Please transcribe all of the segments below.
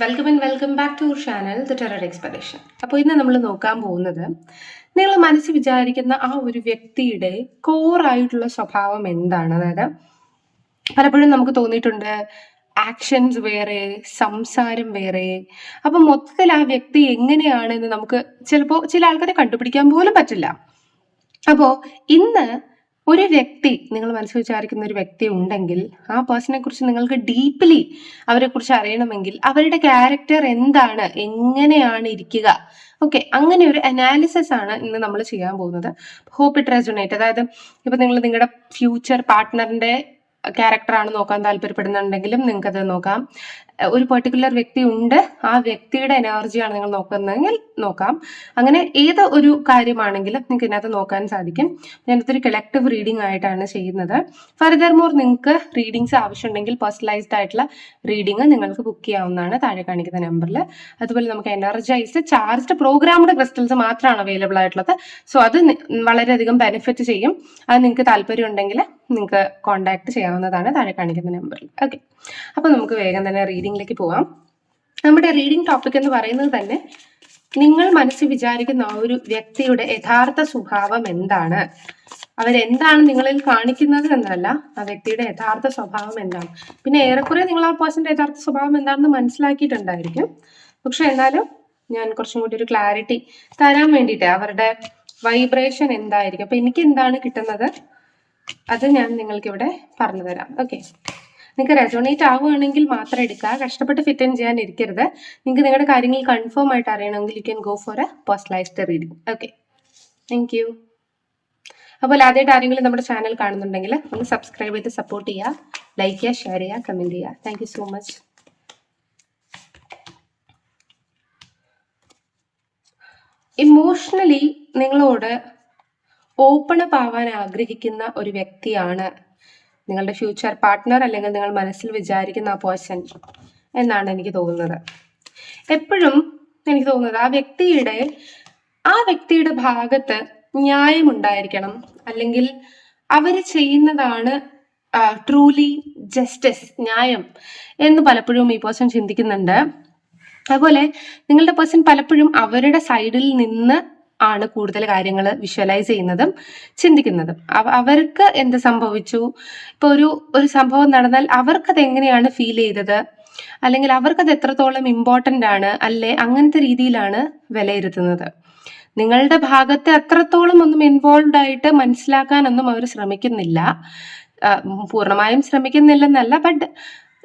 Welcome and welcome back to channel the terror expedition അപ്പോൾ ഇന്ന് നമ്മൾ നോക്കാൻ പോകുന്നത് നിങ്ങൾ മനസ്സിൽ വിചാരിക്കുന്ന ആ ഒരു വ്യക്തിയുടെ കോറായിട്ടുള്ള സ്വഭാവം എന്താണ്? അതായത് പലപ്പോഴും നമുക്ക് തോന്നിയിട്ടുണ്ട് ആക്ഷൻസ് വേറെ സംസാരം വേറെ. അപ്പൊ മൊത്തത്തിൽ ആ വ്യക്തി എങ്ങനെയാണെന്ന് നമുക്ക് ചിലപ്പോൾ ചില ആൾക്കാരെ കണ്ടുപിടിക്കാൻ പോലും പറ്റില്ല. അപ്പോ ഇന്ന് ഒരു വ്യക്തി നിങ്ങൾ മനസ്സിൽ വിചാരിക്കുന്ന ഒരു വ്യക്തി ഉണ്ടെങ്കിൽ ആ പേഴ്സണെ കുറിച്ച് നിങ്ങൾക്ക് ഡീപ്ലി അവരെ കുറിച്ച് അറിയണമെങ്കിൽ അവരുടെ ക്യാരക്ടർ എന്താണ് എങ്ങനെയാണ് ഇരിക്കുക. ഓക്കെ അങ്ങനെ ഒരു അനാലിസിസ് ആണ് ഇന്ന് നമ്മൾ ചെയ്യാൻ പോകുന്നത്. ഹോപ്പ് ഇറ്റ് റെസൊണേറ്റ് അതായത് ഇപ്പൊ നിങ്ങൾ നിങ്ങളുടെ ഫ്യൂച്ചർ പാർട്ട്ണറിന്റെ ക്യാരക്ടറാണ് നോക്കാൻ താല്പര്യപ്പെടുന്നുണ്ടെങ്കിലും നിങ്ങൾക്ക് അത് നോക്കാം. ഒരു പെർട്ടിക്കുലർ വ്യക്തി ഉണ്ട് ആ വ്യക്തിയുടെ എനർജിയാണ് നിങ്ങൾ നോക്കുന്നതെങ്കിൽ നോക്കാം. അങ്ങനെ ഏത് ഒരു കാര്യമാണെങ്കിലും നിങ്ങൾക്ക് ഇതിനകത്ത് നോക്കാൻ സാധിക്കും. ഞാനത് ഒരു കളക്റ്റീവ് റീഡിംഗ് ആയിട്ടാണ് ചെയ്യുന്നത്. ഫർദർ മോർ നിങ്ങൾക്ക് റീഡിങ്സ് ആവശ്യമുണ്ടെങ്കിൽ പേഴ്സണലൈസ്ഡ് ആയിട്ടുള്ള റീഡിംഗ് നിങ്ങൾക്ക് ബുക്ക് ചെയ്യാവുന്നതാണ് താഴെ കാണിക്കുന്ന നമ്പറിൽ അതുപോലെ നമുക്ക് എനർജൈസ്ഡ് ചാർജ്ഡ് പ്രോഗ്രാംഡ് ക്രിസ്റ്റൽസ് മാത്രമാണ് അവൈലബിൾ ആയിട്ടുള്ളത്. സോ അത് വളരെയധികം ബെനിഫിറ്റ് ചെയ്യും. അത് നിങ്ങൾക്ക് താല്പര്യം ഉണ്ടെങ്കിൽ നിങ്ങൾക്ക് കോൺടാക്ട് ചെയ്യാവുന്നതാണ് താഴെ കാണിക്കുന്ന നമ്പറിൽ ഓക്കെ അപ്പോൾ നമുക്ക് വേഗം തന്നെ റീഡിങ്ങിലേക്ക് പോവാം. നമ്മുടെ റീഡിംഗ് ടോപ്പിക് എന്ന് പറയുന്നത് തന്നെ നിങ്ങൾ മനസ്സിൽ വിചാരിക്കുന്ന ആ ഒരു വ്യക്തിയുടെ യഥാർത്ഥ സ്വഭാവം എന്താണ്? അവരെന്താണ് നിങ്ങളിൽ കാണിക്കുന്നത് എന്നല്ല ആ വ്യക്തിയുടെ യഥാർത്ഥ സ്വഭാവം എന്താണ്? പിന്നെ ഏറെക്കുറെ നിങ്ങൾ ആ പേഴ്സന്റെ യഥാർത്ഥ സ്വഭാവം എന്താണെന്ന് മനസ്സിലാക്കിയിട്ടുണ്ടായിരിക്കും. പക്ഷെ എന്നാലും ഞാൻ കുറച്ചും കൂടി ഒരു ക്ലാരിറ്റി തരാൻ വേണ്ടിയിട്ട് അവരുടെ വൈബ്രേഷൻ എന്തായിരിക്കും? അപ്പൊ എനിക്ക് എന്താണ് കിട്ടുന്നത്? അത് ഞാൻ നിങ്ങൾക്ക് ഇവിടെ പറഞ്ഞു തരാം. ഓക്കെ നിങ്ങൾക്ക് റെസോണേറ്റ് ആവുകയാണെങ്കിൽ മാത്രം എടുക്കുക. കഷ്ടപ്പെട്ട് ഫിറ്റ് ഇൻ ചെയ്യാൻ ഇരിക്കരുത്. നിങ്ങൾക്ക് നിങ്ങളുടെ കാര്യങ്ങൾ കൺഫേം ആയിട്ട് അറിയണമെങ്കിൽ you can go for a personalised reading okay thank you അപ്പോൾ ആദ്യമായിട്ട് ആരെങ്കിലും നമ്മുടെ ചാനൽ കാണുന്നുണ്ടെങ്കിൽ ഒന്ന് സബ്സ്ക്രൈബ് ചെയ്ത് സപ്പോർട്ട് ചെയ്യുക. ലൈക്ക് ചെയ്യുക ഷെയർ ചെയ്യുക കമന്റ് ചെയ്യുക. താങ്ക് സോ മച്ച് ഇമോഷണലി നിങ്ങളോട് ഓപ്പൺ അപ്പ് ആവാൻ ആഗ്രഹിക്കുന്ന ഒരു വ്യക്തിയാണ് നിങ്ങളുടെ ഫ്യൂച്ചർ പാർട്ട്ണർ അല്ലെങ്കിൽ നിങ്ങൾ മനസ്സിൽ വിചാരിക്കുന്ന ആ പേഴ്സൺ എന്നാണ് എനിക്ക് തോന്നുന്നത്. എപ്പോഴും എനിക്ക് തോന്നുന്നത് ആ വ്യക്തിയുടെ ആ വ്യക്തിയുടെ ഭാഗത്ത് ന്യായമുണ്ടായിരിക്കണം അല്ലെങ്കിൽ അവർ ചെയ്യുന്നതാണ് ട്രൂലി ജസ്റ്റിസ് ന്യായം എന്ന് പലപ്പോഴും ഈ പേഴ്സൺ ചിന്തിക്കുന്നുണ്ട്. അതുപോലെ നിങ്ങളുടെ പേഴ്സൺ പലപ്പോഴും അവരുടെ സൈഡിൽ നിന്ന് ആണ് കൂടുതൽ കാര്യങ്ങൾ വിഷ്വലൈസ് ചെയ്യുന്നതും ചിന്തിക്കുന്നതും. അവർക്ക് എന്ത് സംഭവിച്ചു? ഇപ്പൊ ഒരു ഒരു സംഭവം നടന്നാൽ അവർക്കത് എങ്ങനെയാണ് ഫീൽ ചെയ്തത്? അല്ലെങ്കിൽ അവർക്കത് എത്രത്തോളം ഇമ്പോർട്ടന്റ് ആണ്? അല്ലെ? അങ്ങനത്തെ രീതിയിലാണ് വിലയിരുത്തുന്നത്. നിങ്ങളുടെ ഭാഗത്തെ അത്രത്തോളം ഒന്നും ഇൻവോൾവ് ആയിട്ട് മനസ്സിലാക്കാനൊന്നും അവർ ശ്രമിക്കുന്നില്ല. പൂർണമായും ശ്രമിക്കുന്നില്ലെന്നല്ല ബട്ട്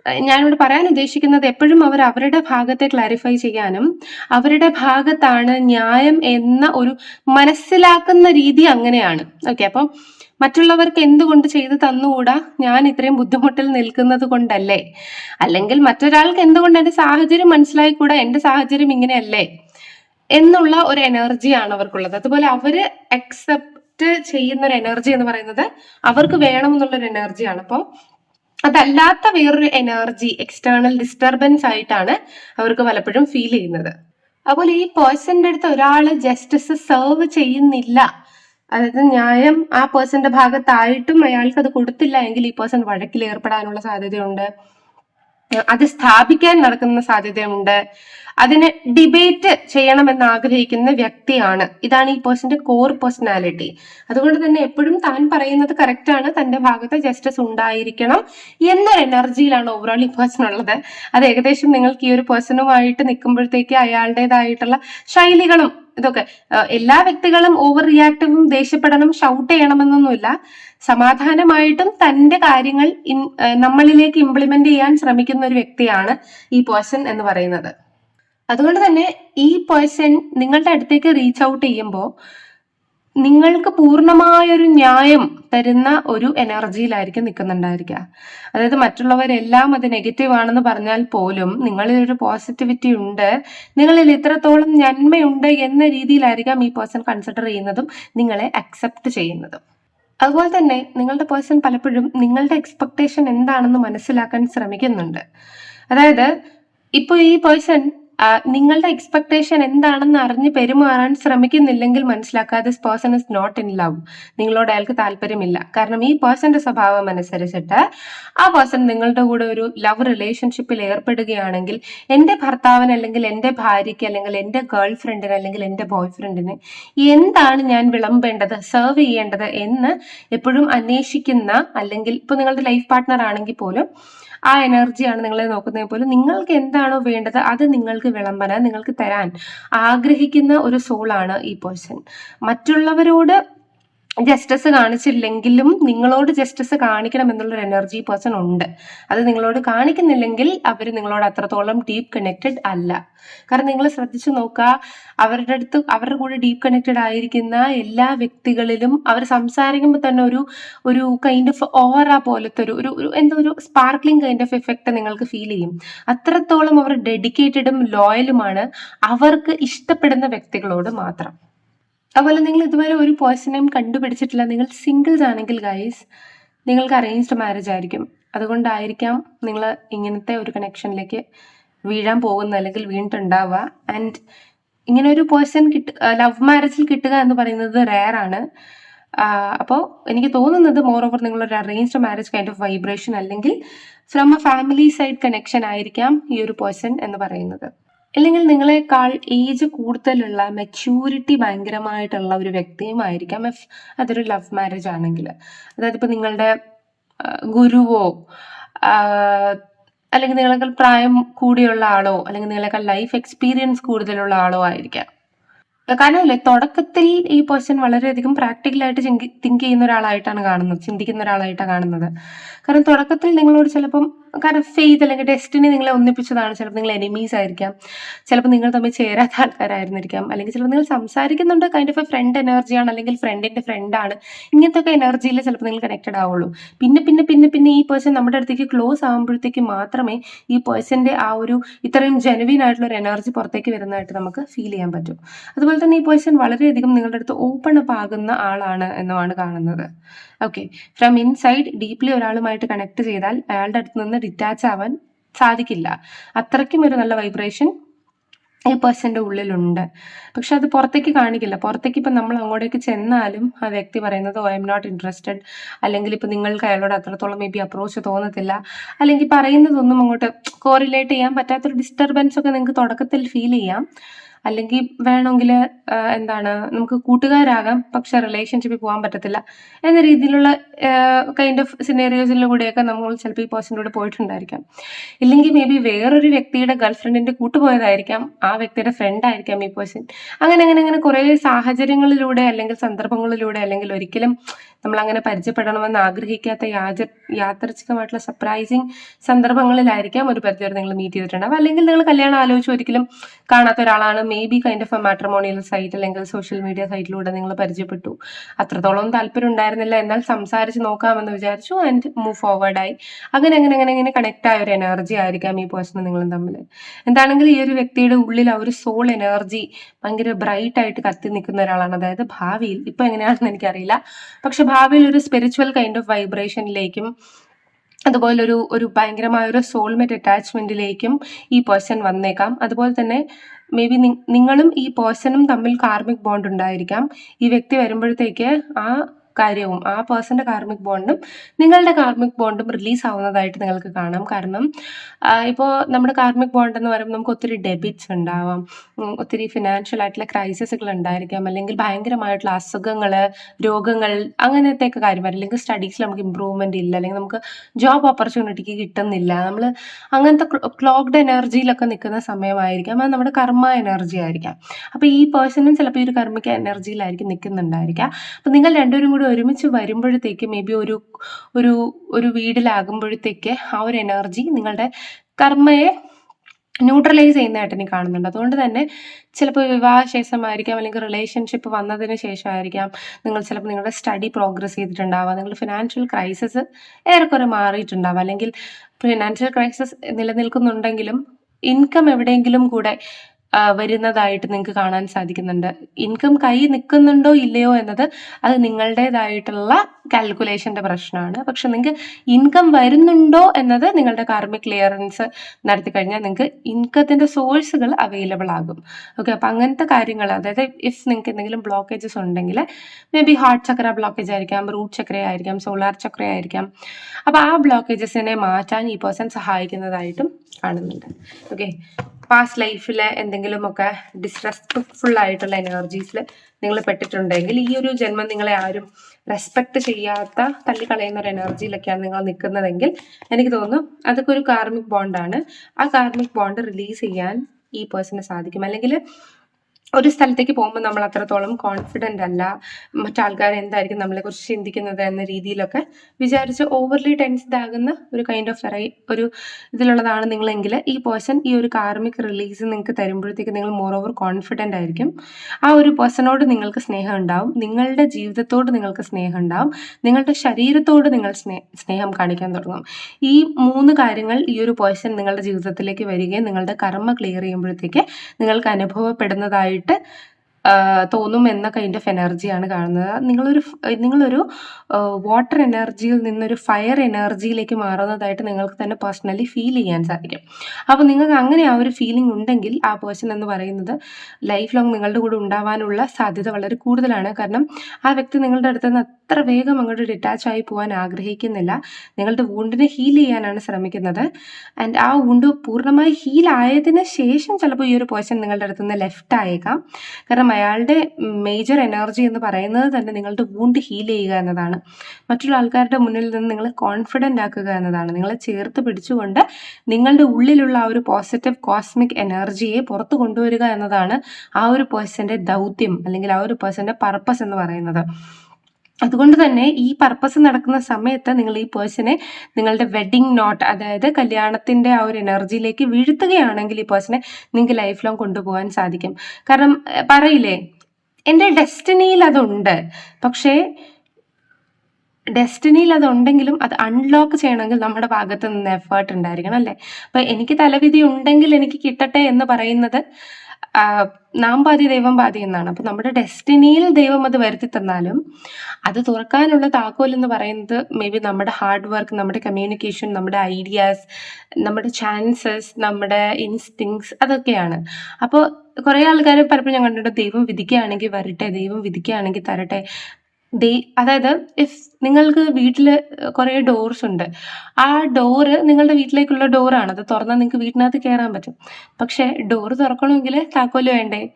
ഞാനിവിടെ പറയാൻ ഉദ്ദേശിക്കുന്നത് എപ്പോഴും അവർ അവരുടെ ഭാഗത്തെ ക്ലാരിഫൈ ചെയ്യാനും അവരുടെ ഭാഗത്താണ് ന്യായം എന്ന ഒരു മനസ്സിലാക്കുന്ന രീതി അങ്ങനെയാണ്. ഓക്കെ അപ്പം മറ്റുള്ളവർക്ക് എന്തുകൊണ്ട് ചെയ്തു തന്നുകൂടാ? ഞാൻ ഇത്രയും ബുദ്ധിമുട്ടിൽ നിൽക്കുന്നത് കൊണ്ടല്ലേ? അല്ലെങ്കിൽ മറ്റൊരാൾക്ക് എന്തുകൊണ്ട് എന്റെ സാഹചര്യം മനസ്സിലായിക്കൂടാ? എന്റെ സാഹചര്യം ഇങ്ങനെയല്ലേ? എന്നുള്ള ഒരു എനർജിയാണ് അവർക്കുള്ളത്. അതുപോലെ അവർ അക്സെപ്റ്റ് ചെയ്യുന്ന ഒരു എനർജി എന്ന് പറയുന്നത് അവർക്ക് വേണം എന്നുള്ള ഒരു എനർജിയാണ് അപ്പോൾ അതല്ലാത്ത വേറൊരു എനർജി എക്സ്റ്റേണൽ ഡിസ്റ്റർബൻസ് ആയിട്ടാണ് അവർക്ക് പലപ്പോഴും ഫീൽ ചെയ്യുന്നത്. അപ്പോൾ ഈ പേഴ്സന്റെ അടുത്ത് ഒരാൾ ജസ്റ്റിസ് സെർവ് ചെയ്യുന്നില്ല. അതായത് ന്യായം ആ പേഴ്സന്റെ ഭാഗത്തായിട്ടും അയാൾക്ക് അത് കൊടുത്തില്ല എങ്കിൽ ഈ പേഴ്സൺ വഴക്കിൽ ഏർപ്പെടാനുള്ള സാധ്യതയുണ്ട്. അത് സ്ഥാപിക്കാൻ നടക്കുന്ന സാധ്യതയുണ്ട്. അതിനെ ഡിബേറ്റ് ചെയ്യണമെന്ന് ആഗ്രഹിക്കുന്ന വ്യക്തിയാണ്. ഇതാണ് ഈ പേഴ്സന്റെ കോർ പേഴ്സണാലിറ്റി അതുകൊണ്ട് തന്നെ എപ്പോഴും താൻ പറയുന്നത് കറക്റ്റ് ആണ്. തന്റെ ഭാഗത്ത് ജസ്റ്റിസ് ഉണ്ടായിരിക്കണം എന്ന എനർജിയിലാണ് ഓവറോൾ ഈ പേഴ്സൺ ഉള്ളത്. അത് ഏകദേശം നിങ്ങൾക്ക് ഈ ഒരു പേഴ്സണുമായിട്ട് നിൽക്കുമ്പോഴത്തേക്ക് അയാളുടേതായിട്ടുള്ള ശൈലികളും ഇതൊക്കെ എല്ലാ വ്യക്തികളും ഓവർ റിയാക്റ്റീവും ദേഷ്യപ്പെടണം ഷൗട്ട് ചെയ്യണമെന്നൊന്നുമില്ല. സമാധാനമായിട്ടും തന്റെ കാര്യങ്ങൾ നമ്മളിലേക്ക് ഇംപ്ലിമെന്റ് ചെയ്യാൻ ശ്രമിക്കുന്ന ഒരു വ്യക്തിയാണ് ഈ പേഴ്സൺ എന്ന് പറയുന്നത്. അതുകൊണ്ട് തന്നെ ഈ പേഴ്സൺ നിങ്ങളുടെ അടുത്തേക്ക് റീച്ച് ഔട്ട് ചെയ്യുമ്പോൾ നിങ്ങൾക്ക് പൂർണമായൊരു ന്യായം തരുന്ന ഒരു എനർജിയിലായിരിക്കും നിൽക്കുന്നുണ്ടായിരിക്കുക. അതായത് മറ്റുള്ളവരെല്ലാം അത് നെഗറ്റീവ് ആണെന്ന് പറഞ്ഞാൽ പോലും നിങ്ങളിൽ ഒരു പോസിറ്റിവിറ്റി ഉണ്ട് നിങ്ങളിൽ ഇത്രത്തോളം നന്മയുണ്ട് എന്ന രീതിയിലായിരിക്കാം ഈ പേഴ്സൺ കൺസിഡർ ചെയ്യുന്നതും നിങ്ങളെ അക്സെപ്റ്റ് ചെയ്യുന്നതും. അതുപോലെ തന്നെ നിങ്ങളുടെ പേഴ്സൺ പലപ്പോഴും നിങ്ങളുടെ എക്സ്പെക്ടേഷൻ എന്താണെന്ന് മനസ്സിലാക്കാൻ ശ്രമിക്കുന്നുണ്ട്. അതായത് ഇപ്പോൾ ഈ പേഴ്സൺ നിങ്ങളുടെ എക്സ്പെക്ടേഷൻ എന്താണെന്ന് അറിഞ്ഞ് പെരുമാറാൻ ശ്രമിക്കുന്നില്ലെങ്കിൽ മനസ്സിലാക്കാതെ this person is not in love നിങ്ങളോട് അയാൾക്ക് താല്പര്യമില്ല. കാരണം ഈ പേഴ്സന്റെ സ്വഭാവം അനുസരിച്ചിട്ട് ആ പേഴ്സൺ നിങ്ങളുടെ കൂടെ ഒരു ലവ് റിലേഷൻഷിപ്പിൽ ഏർപ്പെടുകയാണെങ്കിൽ എന്റെ ഭർത്താവിന് അല്ലെങ്കിൽ എന്റെ ഭാര്യയ്ക്ക് അല്ലെങ്കിൽ എന്റെ ഗേൾ ഫ്രണ്ടിന് അല്ലെങ്കിൽ എന്റെ ബോയ് ഫ്രണ്ടിന് എന്താണ് ഞാൻ വിളമ്പേണ്ടത് സെർവ് ചെയ്യേണ്ടത് എന്ന് എപ്പോഴും അന്വേഷിക്കുന്ന അല്ലെങ്കിൽ ഇപ്പൊ നിങ്ങളുടെ ലൈഫ് പാർട്ട്ണർ ആണെങ്കിൽ പോലും ആ എനർജിയാണ് നിങ്ങളെ നോക്കുന്നത് പോലും നിങ്ങൾക്ക് എന്താണോ വേണ്ടത് അത് നിങ്ങൾക്ക് വിളമ്പന നിങ്ങൾക്ക് തരാൻ ആഗ്രഹിക്കുന്ന ഒരു സോളാണ് ഈ പേഴ്സൺ മറ്റുള്ളവരോട് ജസ്റ്റിസ് കാണിച്ചില്ലെങ്കിലും നിങ്ങളോട് ജസ്റ്റിസ് കാണിക്കണം എന്നുള്ളൊരു എനർജി പേഴ്സൺ ഉണ്ട്. അത് നിങ്ങളോട് കാണിക്കുന്നില്ലെങ്കിൽ അവർ നിങ്ങളോട് അത്രത്തോളം ഡീപ്പ് കണക്റ്റഡ് അല്ല. കാരണം നിങ്ങൾ ശ്രദ്ധിച്ചു നോക്കുക അവരുടെ അടുത്ത് അവരുടെ കൂടെ ഡീപ്പ് കണക്റ്റഡ് ആയിരിക്കുന്ന എല്ലാ വ്യക്തികളിലും അവർ സംസാരിക്കുമ്പോൾ തന്നെ ഒരു ഒരു കൈൻഡ് ഓഫ് ഓറ പോലത്തെ ഒരു ഒരു എന്തോ ഒരു സ്പാർക്ലിംഗ് കൈൻഡ് ഓഫ് എഫക്റ്റ് നിങ്ങൾക്ക് ഫീൽ ചെയ്യും. അത്രത്തോളം അവർ ഡെഡിക്കേറ്റഡും ലോയലുമാണ് അവർക്ക് ഇഷ്ടപ്പെടുന്ന വ്യക്തികളോട് മാത്രം. അതുപോലെ നിങ്ങൾ ഇതുവരെ ഒരു പേഴ്സണേയും കണ്ടുപിടിച്ചിട്ടില്ല. നിങ്ങൾ സിംഗിൾസ് ആണെങ്കിൽ ഗൈസ് നിങ്ങൾക്ക് അറേഞ്ച്ഡ് മാരേജ് ആയിരിക്കും. അതുകൊണ്ടായിരിക്കാം നിങ്ങൾ ഇങ്ങനത്തെ ഒരു കണക്ഷനിലേക്ക് വീഴാൻ പോകുന്നത് അല്ലെങ്കിൽ വീണിട്ടുണ്ടാവുക. ആൻഡ് ഇങ്ങനെ ഒരു പേഴ്സൺ കിട്ട ലവ് മാരേജിൽ കിട്ടുക എന്ന് പറയുന്നത് റെയർ ആണ്. അപ്പോൾ എനിക്ക് തോന്നുന്നത് മോർ ഓവർ നിങ്ങളൊരു arranged marriage kind of vibration അല്ലെങ്കിൽ from a family side connection ആയിരിക്കാം ഈ ഒരു പേഴ്സൺ എന്ന് പറയുന്നത്. അല്ലെങ്കിൽ നിങ്ങളെക്കാൾ ഏജ് കൂടുതലുള്ള മെച്യൂരിറ്റി ഭയങ്കരമായിട്ടുള്ള ഒരു വ്യക്തിയുമായിരിക്കാം ഇഫ് അതൊരു ലവ് മാരേജ് ആണെങ്കിൽ. അതായത് ഇപ്പൊ നിങ്ങളുടെ ഗുരുവോ അല്ലെങ്കിൽ നിങ്ങളെക്കാൾ പ്രായം കൂടിയുള്ള ആളോ അല്ലെങ്കിൽ നിങ്ങളെക്കാൾ ലൈഫ് എക്സ്പീരിയൻസ് കൂടുതലുള്ള ആളോ ആയിരിക്കാം. കാരണം അല്ലേ തുടക്കത്തിൽ ഈ പേഴ്സൺ വളരെയധികം പ്രാക്ടിക്കലായിട്ട് തിങ്ക് ചെയ്യുന്ന ഒരാളായിട്ടാണ് കാണുന്നത് ചിന്തിക്കുന്ന ഒരാളായിട്ടാണ് കാണുന്നത്. കാരണം തുടക്കത്തിൽ നിങ്ങളോട് ചിലപ്പം കാരണം ഫെയ്ത്ത് അല്ലെങ്കിൽ ഡെസ്റ്റിനി നിങ്ങളെ ഒന്നിപ്പിച്ചതാണ്. ചിലപ്പോൾ നിങ്ങൾ എനിമീസ് ആയിരിക്കാം. ചിലപ്പോൾ നിങ്ങൾ തമ്മിൽ ചേരാത്ത ആൾക്കാരായിരുന്നിരിക്കാം. അല്ലെങ്കിൽ ചിലപ്പോൾ നിങ്ങൾ സംസാരിക്കുന്നുണ്ട് കൈൻഡ് ഓഫ് എ ഫ്രണ്ട് എനർജിയാണ് അല്ലെങ്കിൽ ഫ്രണ്ടിന്റെ ഫ്രണ്ടാണ് ഇങ്ങനത്തെ ഒക്കെ എനർജിയിൽ ചിലപ്പോൾ നിങ്ങൾ കണക്റ്റഡ് ആവുള്ളൂ. പിന്നെ പിന്നെ പിന്നെ പിന്നെ ഈ പേഴ്സൺ നമ്മുടെ അടുത്തേക്ക് ക്ലോസ് ആകുമ്പോഴത്തേക്ക് മാത്രമേ ഈ പേഴ്സന്റെ ആ ഒരു ഇത്രയും ജെനുവിൻ ആയിട്ടുള്ള ഒരു എനർജി പുറത്തേക്ക് വരുന്നതായിട്ട് നമുക്ക് ഫീൽ ചെയ്യാൻ പറ്റും. അതുപോലെ തന്നെ ഈ പേഴ്സൺ വളരെയധികം നിങ്ങളുടെ അടുത്ത് ഓപ്പൺ അപ്പ് ആകുന്ന ആളാണ് എന്നുമാണ് കാണുന്നത്. ഓക്കെ ഫ്രം ഇൻസൈഡ് ഡീപ്ലി ഒരാളുമായിട്ട് കണക്ട് ചെയ്താൽ അയാളുടെ അടുത്ത് നിന്ന് ഡിറ്റാച്ച് ആവാൻ സാധിക്കില്ല. അത്രയ്ക്കും ഒരു നല്ല വൈബ്രേഷൻ ഈ പേഴ്സന്റെ ഉള്ളിലുണ്ട്. പക്ഷെ അത് പുറത്തേക്ക് കാണിക്കില്ല. പുറത്തേക്ക് ഇപ്പം നമ്മൾ അങ്ങോട്ടേക്ക് ചെന്നാലും ആ വ്യക്തി പറയുന്നത് ഐ എം നോട്ട് ഇൻട്രസ്റ്റഡ് അല്ലെങ്കിൽ ഇപ്പം നിങ്ങൾക്ക് അയാളോട് അത്രത്തോളം മേ ബി അപ്രോച്ച് തോന്നത്തില്ല. അല്ലെങ്കിൽ പറയുന്നതൊന്നും അങ്ങോട്ട് കോറിലേറ്റ് ചെയ്യാൻ പറ്റാത്തൊരു ഡിസ്റ്റർബൻസ് ഒക്കെ നിങ്ങൾക്ക് തുടക്കത്തിൽ ഫീൽ ചെയ്യാം. അല്ലെങ്കിൽ വേണമെങ്കിൽ എന്താണ് നമുക്ക് കൂട്ടുകാരാകാം പക്ഷെ റിലേഷൻഷിപ്പിൽ പോകാൻ പറ്റത്തില്ല എന്ന രീതിയിലുള്ള കൈൻഡ് ഓഫ് സിനേറിയോസിലൂടെയൊക്കെ നമ്മൾ ചിലപ്പോൾ ഈ പേഴ്സന്റെ കൂടെ പോയിട്ടുണ്ടായിരിക്കാം. ഇല്ലെങ്കിൽ മേ ബി വേറൊരു വ്യക്തിയുടെ ഗേൾഫ്രണ്ടിന്റെ കൂട്ടുപോയതായിരിക്കാം ആ വ്യക്തിയുടെ ഫ്രണ്ട് ആയിരിക്കാം ഈ പേഴ്സൺ അങ്ങനെ അങ്ങനെ അങ്ങനെ കുറേ സാഹചര്യങ്ങളിലൂടെ അല്ലെങ്കിൽ സന്ദർഭങ്ങളിലൂടെ അല്ലെങ്കിൽ ഒരിക്കലും നമ്മൾ അങ്ങനെ പരിചയപ്പെടണമെന്ന് ആഗ്രഹിക്കാത്ത യാച യാദർച്ഛികമായിട്ടുള്ള സർപ്രൈസിങ് സന്ദർഭങ്ങളിലായിരിക്കാം ഒരു പരിധിവരെ നിങ്ങൾ മീറ്റ് ചെയ്തിട്ടുണ്ടാവും അല്ലെങ്കിൽ നിങ്ങൾ കല്യാണം ആലോചിച്ച് ഒരിക്കലും കാണാത്ത ഒരാളാണ് maybe kind of a matrimonial site അല്ലെങ്കിൽ സോഷ്യൽ മീഡിയ സൈറ്റിലൂടെ നിങ്ങൾ പരിചയപ്പെട്ടു. അത്രത്തോളം താല്പര്യം ഉണ്ടായിരുന്നില്ല. എന്നാൽ സംസാരിച്ച് നോക്കാമെന്ന് വിചാരിച്ചു ആൻഡ് മൂവ് ഫോർവേഡ് ആയി. അങ്ങനെ അങ്ങനെ അങ്ങനെ ഇങ്ങനെ കണക്ട് ആയ ഒരു എനർജി ആയിരിക്കാം ഈ പേഴ്സണും നിങ്ങളും തമ്മിൽ. എന്താണെങ്കിലും ഈ ഒരു വ്യക്തിയുടെ ഉള്ളിൽ ആ ഒരു സോൾ എനർജി ഭയങ്കര ബ്രൈറ്റ് ആയിട്ട് കത്തി നിൽക്കുന്ന ഒരാളാണ്. അതായത് ഭാവിയിൽ ഇപ്പൊ എങ്ങനെയാണെന്ന് എനിക്കറിയില്ല. പക്ഷെ ഭാവിയിൽ ഒരു സ്പിരിച്വൽ കൈൻഡ് ഓഫ് വൈബ്രേഷനിലേക്കും അതുപോലെ ഒരു ഒരു ഭയങ്കരമായ ഒരു സോൾമേറ്റ് അറ്റാച്ച്മെന്റിലേക്കും ഈ പേഴ്സൺ വന്നേക്കാം. അതുപോലെ തന്നെ മേ ബി നിങ്ങളും ഈ പേഴ്സണും തമ്മിൽ കാർമിക് ബോണ്ട് ഉണ്ടായിരിക്കാം. ഈ വ്യക്തി വരുമ്പോഴത്തേക്ക് ആ കാര്യവും ആ പേഴ്സന്റെ കാർമിക് ബോണ്ടും നിങ്ങളുടെ കാർമിക് ബോണ്ടും റിലീസ് ആവുന്നതായിട്ട് നിങ്ങൾക്ക് കാണാം. കാരണം ഇപ്പോൾ നമ്മുടെ കാർമിക് ബോണ്ട് എന്ന് പറയുമ്പോൾ നമുക്ക് ഒത്തിരി ഡെബിറ്റ്സ് ഉണ്ടാവാം. ഒത്തിരി ഫിനാൻഷ്യൽ ആയിട്ടുള്ള ക്രൈസിസുകൾ ഉണ്ടായിരിക്കാം. അല്ലെങ്കിൽ ഭയങ്കരമായിട്ടുള്ള അസുഖങ്ങൾ രോഗങ്ങൾ അങ്ങനത്തെയൊക്കെ കാര്യം അല്ലെങ്കിൽ സ്റ്റഡീസിൽ നമുക്ക് ഇമ്പ്രൂവ്മെന്റ് ഇല്ല. അല്ലെങ്കിൽ നമുക്ക് ജോബ് ഓപ്പർച്യൂണിറ്റിക്ക് കിട്ടുന്നില്ല. നമ്മൾ അങ്ങനത്തെ ക്ലോക്ക്ഡ് എനർജിയിലൊക്കെ നിൽക്കുന്ന സമയമായിരിക്കാം. അത് നമ്മുടെ കർമ്മ എനർജി ആയിരിക്കാം. അപ്പോൾ ഈ പേഴ്സണും ചിലപ്പോൾ ഈ ഒരു കർമ്മിക എനർജിയിലായിരിക്കും നിൽക്കുന്നുണ്ടായിരിക്കാം. അപ്പോൾ നിങ്ങൾ രണ്ടുപേരും കൂടി ഒരുമിച്ച് വരുമ്പോഴത്തേക്ക് മേ ബി ഒരു ഒരു ഒരു വീടിലാകുമ്പോഴത്തേക്ക് ആ ഒരു എനർജി നിങ്ങളുടെ കർമ്മയെ ന്യൂട്രലൈസ് ചെയ്യുന്നതായിട്ട് എനിക്ക് കാണുന്നുണ്ട്. അതുകൊണ്ട് തന്നെ ചിലപ്പോൾ വിവാഹ ശേഷമായിരിക്കാം അല്ലെങ്കിൽ റിലേഷൻഷിപ്പ് വന്നതിന് ശേഷമായിരിക്കാം നിങ്ങൾ ചിലപ്പോൾ നിങ്ങളുടെ സ്റ്റഡി പ്രോഗ്രസ് ചെയ്തിട്ടുണ്ടാവുക. നിങ്ങൾ ഫിനാൻഷ്യൽ ക്രൈസിസ് ഏറെക്കുറെ മാറിയിട്ടുണ്ടാവുക. അല്ലെങ്കിൽ ഫിനാൻഷ്യൽ ക്രൈസിസ് നിലനിൽക്കുന്നുണ്ടെങ്കിലും ഇൻകം എവിടെയെങ്കിലും കൂടെ വരുന്നതായിട്ട് നിങ്ങൾക്ക് കാണാൻ സാധിക്കുന്നുണ്ട്. ഇൻകം കൈ നിൽക്കുന്നുണ്ടോ ഇല്ലയോ എന്നത് അത് നിങ്ങളുടേതായിട്ടുള്ള കാൽക്കുലേഷന്റെ പ്രശ്നമാണ്. പക്ഷെ നിങ്ങൾക്ക് ഇൻകം വരുന്നുണ്ടോ എന്നത് നിങ്ങളുടെ കാർമിക് ക്ലിയറൻസ് നടത്തി കഴിഞ്ഞാൽ നിങ്ങൾക്ക് ഇൻകത്തിന്റെ സോഴ്സുകൾ അവൈലബിൾ ആകും. ഓക്കെ അപ്പൊ അങ്ങനത്തെ കാര്യങ്ങൾ അതായത് ഇഫ് നിങ്ങൾക്ക് എന്തെങ്കിലും ബ്ലോക്കേജസ് ഉണ്ടെങ്കിൽ maybe heart chakra blockage ആയിരിക്കാം റൂട്ട് ചക്ര ആയിരിക്കാം സോളാർ ചക്ര ആയിരിക്കാം. അപ്പോൾ ആ ബ്ലോക്കേജസിനെ മാറ്റാൻ ഈ പേഴ്സൺ സഹായിക്കുന്നതായിട്ടും കാണുന്നുണ്ട്. ഓക്കെ പാസ്റ്റ് ലൈഫിലെ എന്തെങ്കിലുമൊക്കെ ഡിസ്റെസ്പെക്ട്ഫുൾ ആയിട്ടുള്ള എനർജീസിൽ നിങ്ങൾ പെട്ടിട്ടുണ്ടെങ്കിൽ ഈ ഒരു ജന്മം നിങ്ങളെ ആരും റെസ്പെക്ട് ചെയ്യാത്ത തള്ളിക്കളയുന്ന ഒരു എനർജിയിലൊക്കെയാണ് നിങ്ങൾ നിൽക്കുന്നതെങ്കിൽ എനിക്ക് തോന്നുന്നു അതൊക്കെ ഒരു കാർമിക് ബോണ്ടാണ് ആ കാർമിക് ബോണ്ട് റിലീസ് ചെയ്യാൻ ഈ പേഴ്സണെ സാധിക്കും. അല്ലെങ്കിൽ ഒരു സ്ഥലത്തേക്ക് പോകുമ്പോൾ നമ്മൾ അത്രത്തോളം കോൺഫിഡന്റ് അല്ല. മറ്റാൾക്കാർ എന്തായിരിക്കും നമ്മളെക്കുറിച്ച് ചിന്തിക്കുന്നത് എന്ന രീതിയിലൊക്കെ വിചാരിച്ച് ഓവർലി ടെൻസ്ഡ് ആകുന്ന ഒരു കൈൻഡ് ഓഫ് വെറൈ ഒരു ഇതിലുള്ളതാണ് നിങ്ങളെങ്കിൽ ഈ പേഴ്സൺ ഈ ഒരു കാർമിക് റിലീസ് നിങ്ങൾക്ക് തരുമ്പോഴത്തേക്ക് നിങ്ങൾ മോർ ഓവർ കോൺഫിഡന്റ് ആയിരിക്കും. ആ ഒരു പേഴ്സണോട് നിങ്ങൾക്ക് സ്നേഹം ഉണ്ടാവും. നിങ്ങളുടെ ജീവിതത്തോട് നിങ്ങൾക്ക് സ്നേഹം ഉണ്ടാവും. നിങ്ങളുടെ ശരീരത്തോട് നിങ്ങൾ സ്നേ സ്നേഹം കാണിക്കാൻ തുടങ്ങും. ഈ മൂന്ന് കാര്യങ്ങൾ ഈ ഒരു പേഴ്സൺ നിങ്ങളുടെ ജീവിതത്തിലേക്ക് വരികയും നിങ്ങളുടെ കർമ്മ ക്ലിയർ ചെയ്യുമ്പോഴത്തേക്ക് നിങ്ങൾക്ക് അനുഭവപ്പെടുന്നതായിട്ട് ആ, തോന്നും എന്ന കൈൻഡ് ഓഫ് എനർജിയാണ് കാണുന്നത്. നിങ്ങളൊരു നിങ്ങളൊരു വാട്ടർ എനർജിയിൽ നിന്നൊരു ഫയർ എനർജിയിലേക്ക് മാറുന്നതായിട്ട് നിങ്ങൾക്ക് തന്നെ പേഴ്സണലി ഫീൽ ചെയ്യാൻ സാധിക്കും. അപ്പോൾ നിങ്ങൾക്ക് അങ്ങനെ ആ ഒരു ഫീലിംഗ് ഉണ്ടെങ്കിൽ ആ പേഴ്സൺ എന്ന് പറയുന്നത് ലൈഫ് ലോങ് നിങ്ങളുടെ കൂടെ ഉണ്ടാവാനുള്ള സാധ്യത വളരെ കൂടുതലാണ്. കാരണം ആ വ്യക്തി നിങ്ങളുടെ അടുത്ത് നിന്ന് അത്ര വേഗം അങ്ങോട്ട് ഡിറ്റാച്ച് ആയി പോകാൻ ആഗ്രഹിക്കുന്നില്ല. നിങ്ങളുടെ വൂണ്ടിനെ ഹീൽ ചെയ്യാനാണ് ശ്രമിക്കുന്നത്. ആൻഡ് ആ വൂണ്ട് പൂർണമായി ഹീൽ ആയതിനു ശേഷം ചിലപ്പോൾ ഈ ഒരു പേഴ്സൺ നിങ്ങളുടെ അടുത്ത് നിന്ന് ലെഫ്റ്റ് ആയേക്കാം. കാരണം അയാളുടെ മേജർ എനർജി എന്ന് പറയുന്നത് തന്നെ നിങ്ങളുടെ വൂണ്ട് ഹീൽ ചെയ്യുക എന്നതാണ്. മറ്റുള്ള ആൾക്കാരുടെ മുന്നിൽ നിന്ന് നിങ്ങൾ കോൺഫിഡന്റ് ആക്കുക എന്നതാണ്. നിങ്ങളെ ചേർത്ത് പിടിച്ചുകൊണ്ട് നിങ്ങളുടെ ഉള്ളിലുള്ള ആ ഒരു പോസിറ്റീവ് കോസ്മിക് എനർജിയെ പുറത്തു കൊണ്ടുവരിക എന്നതാണ് ആ ഒരു പേഴ്സന്റെ ദൗത്യം അല്ലെങ്കിൽ ആ ഒരു പേഴ്സന്റെ പർപ്പസ് എന്ന് പറയുന്നത്. അതുകൊണ്ട് തന്നെ ഈ പർപ്പസ് നടക്കുന്ന സമയത്ത് നിങ്ങൾ ഈ പേഴ്സണെ നിങ്ങളുടെ വെഡിങ് നോട്ട് അതായത് കല്യാണത്തിന്റെ ആ ഒരു എനർജിയിലേക്ക് വീഴ്ത്തുകയാണെങ്കിൽ ഈ പേഴ്സണെ നിങ്ങൾക്ക് ലൈഫ് ലോങ് കൊണ്ടുപോകാൻ സാധിക്കും. കാരണം പറയില്ലേ? എന്റെ ഡെസ്റ്റിനിയിൽ അതുണ്ട്. പക്ഷേ ഡെസ്റ്റിനിയിൽ അതുണ്ടെങ്കിലും അത് അൺലോക്ക് ചെയ്യണമെങ്കിൽ നമ്മുടെ ഭാഗത്ത് നിന്ന് എഫേർട്ട് ഉണ്ടായിരിക്കണം അല്ലേ? അപ്പൊ എനിക്ക് തലവിധി ഉണ്ടെങ്കിൽ എനിക്ക് കിട്ടട്ടെ എന്ന് പറയുന്നത് നാം പാതി ദൈവം പാതി എന്നാണ്. അപ്പൊ നമ്മുടെ ഡെസ്റ്റിനിയിൽ ദൈവം അത് വരുത്തി തന്നാലും അത് തുറക്കാനുള്ള താക്കോൽ എന്ന് പറയുന്നത് മേ ബി നമ്മുടെ ഹാർഡ് വർക്ക് നമ്മുടെ കമ്മ്യൂണിക്കേഷൻ നമ്മുടെ ഐഡിയാസ് നമ്മുടെ ചാൻസസ് നമ്മുടെ ഇൻസ്റ്റിങ്സ് അതൊക്കെയാണ്. അപ്പോൾ കുറേ ആൾക്കാർ പലപ്പോഴും ഞാൻ കണ്ടിട്ടുണ്ട് ദൈവം വിധിക്കുകയാണെങ്കിൽ വരട്ടെ ദൈവം വിധിക്കുകയാണെങ്കിൽ തരട്ടെ. ദേ അതായത് ഇഫ് നിങ്ങൾക്ക് വീട്ടിൽ കുറേ ഡോർസ് ഉണ്ട്. ആ ഡോറ് നിങ്ങളുടെ വീട്ടിലേക്കുള്ള ഡോറാണ് അത് തുറന്നാൽ നിങ്ങൾക്ക് വീട്ടിനകത്ത് കയറാൻ പറ്റും. പക്ഷേ ഡോറ് തുറക്കണമെങ്കിൽ താക്കോൽ വേണ്ടേ?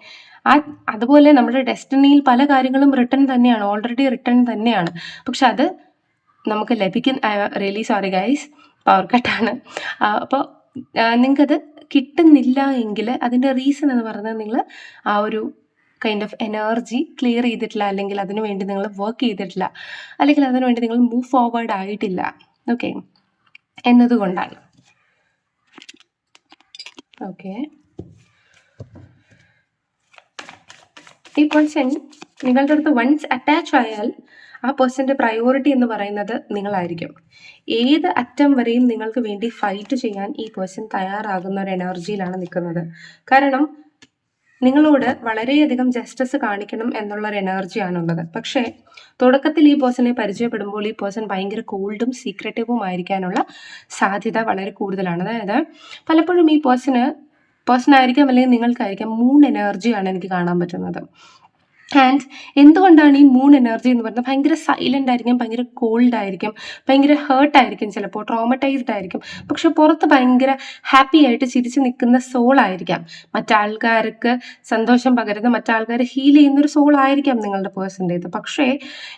ആ അതുപോലെ നമ്മുടെ ഡെസ്റ്റിനിയിൽ പല കാര്യങ്ങളും റിട്ടേൺ തന്നെയാണ്. ഓൾറെഡി റിട്ടേൺ തന്നെയാണ്. പക്ഷെ അത് നമുക്ക് ലഭിക്കുന്ന റിയലി സോറി ഗൈസ് പവർ കട്ടാണ് അപ്പോൾ നിങ്ങൾക്കത് കിട്ടുന്നില്ല എങ്കിൽ അതിന്റെ റീസൺ എന്ന് പറഞ്ഞാൽ നിങ്ങൾ ആ ഒരു കൈൻഡ് ഓഫ് എനർജി ക്ലിയർ ചെയ്തിട്ടില്ല അല്ലെങ്കിൽ അതിനുവേണ്ടി നിങ്ങൾ വർക്ക് ചെയ്തിട്ടില്ല അല്ലെങ്കിൽ അതിനുവേണ്ടി നിങ്ങൾ മൂവ് ഫോർവേഡ് ആയിട്ടില്ല. ഓക്കെ എന്നതുകൊണ്ടാണ്. ഓക്കെ ഈ പേഴ്സൺ നിങ്ങളുടെ അടുത്ത് വൺസ് അറ്റാച്ച് ആയാൽ ആ പേഴ്സന്റെ പ്രയോറിറ്റി എന്ന് പറയുന്നത് നിങ്ങളായിരിക്കും. ഏത് അറ്റം വരെയും നിങ്ങൾക്ക് വേണ്ടി ഫൈറ്റ് ചെയ്യാൻ ഈ പേഴ്സൺ തയ്യാറാകുന്ന ഒരു എനർജിയിലാണ് നിൽക്കുന്നത്. കാരണം നിങ്ങളോട് വളരെയധികം ജസ്റ്റിസ് കാണിക്കണം എന്നുള്ള ഒരു എനർജിയാണുള്ളത് പക്ഷേ തുടക്കത്തിൽ ഈ പേഴ്സണെ പരിചയപ്പെടുമ്പോൾ ഈ പേഴ്സൺ ഭയങ്കര കോൾഡും സീക്രട്ടീവും ആയിരിക്കാനുള്ള സാധ്യത വളരെ കൂടുതലാണ്. അതായത് പലപ്പോഴും ഈ പേഴ്സണ് പേഴ്സൺ ആയിരിക്കാം അല്ലെങ്കിൽ നിങ്ങൾക്കായിരിക്കാം മൂൺ എനർജിയാണ് എനിക്ക് കാണാൻ പറ്റുന്നത്. ആൻഡ് എന്തുകൊണ്ടാണ് ഈ മൂൺ എനർജി എന്ന് പറയുന്നത്? ഭയങ്കര സൈലന്റ് ആയിരിക്കും ഭയങ്കര കോൾഡ് ആയിരിക്കും ഭയങ്കര ഹേർട്ട് ആയിരിക്കും ചിലപ്പോൾ ട്രോമറ്റൈസ്ഡ് ആയിരിക്കും. പക്ഷെ പുറത്ത് ഭയങ്കര ഹാപ്പി ആയിട്ട് ചിരിച്ച് നിൽക്കുന്ന സോൾ ആയിരിക്കാം. മറ്റാൾക്കാർക്ക് സന്തോഷം പകരുന്ന മറ്റാൾക്കാരെ ഹീൽ ചെയ്യുന്ന ഒരു സോൾ ആയിരിക്കാം നിങ്ങളുടെ പേഴ്സന്റേത് പക്ഷേ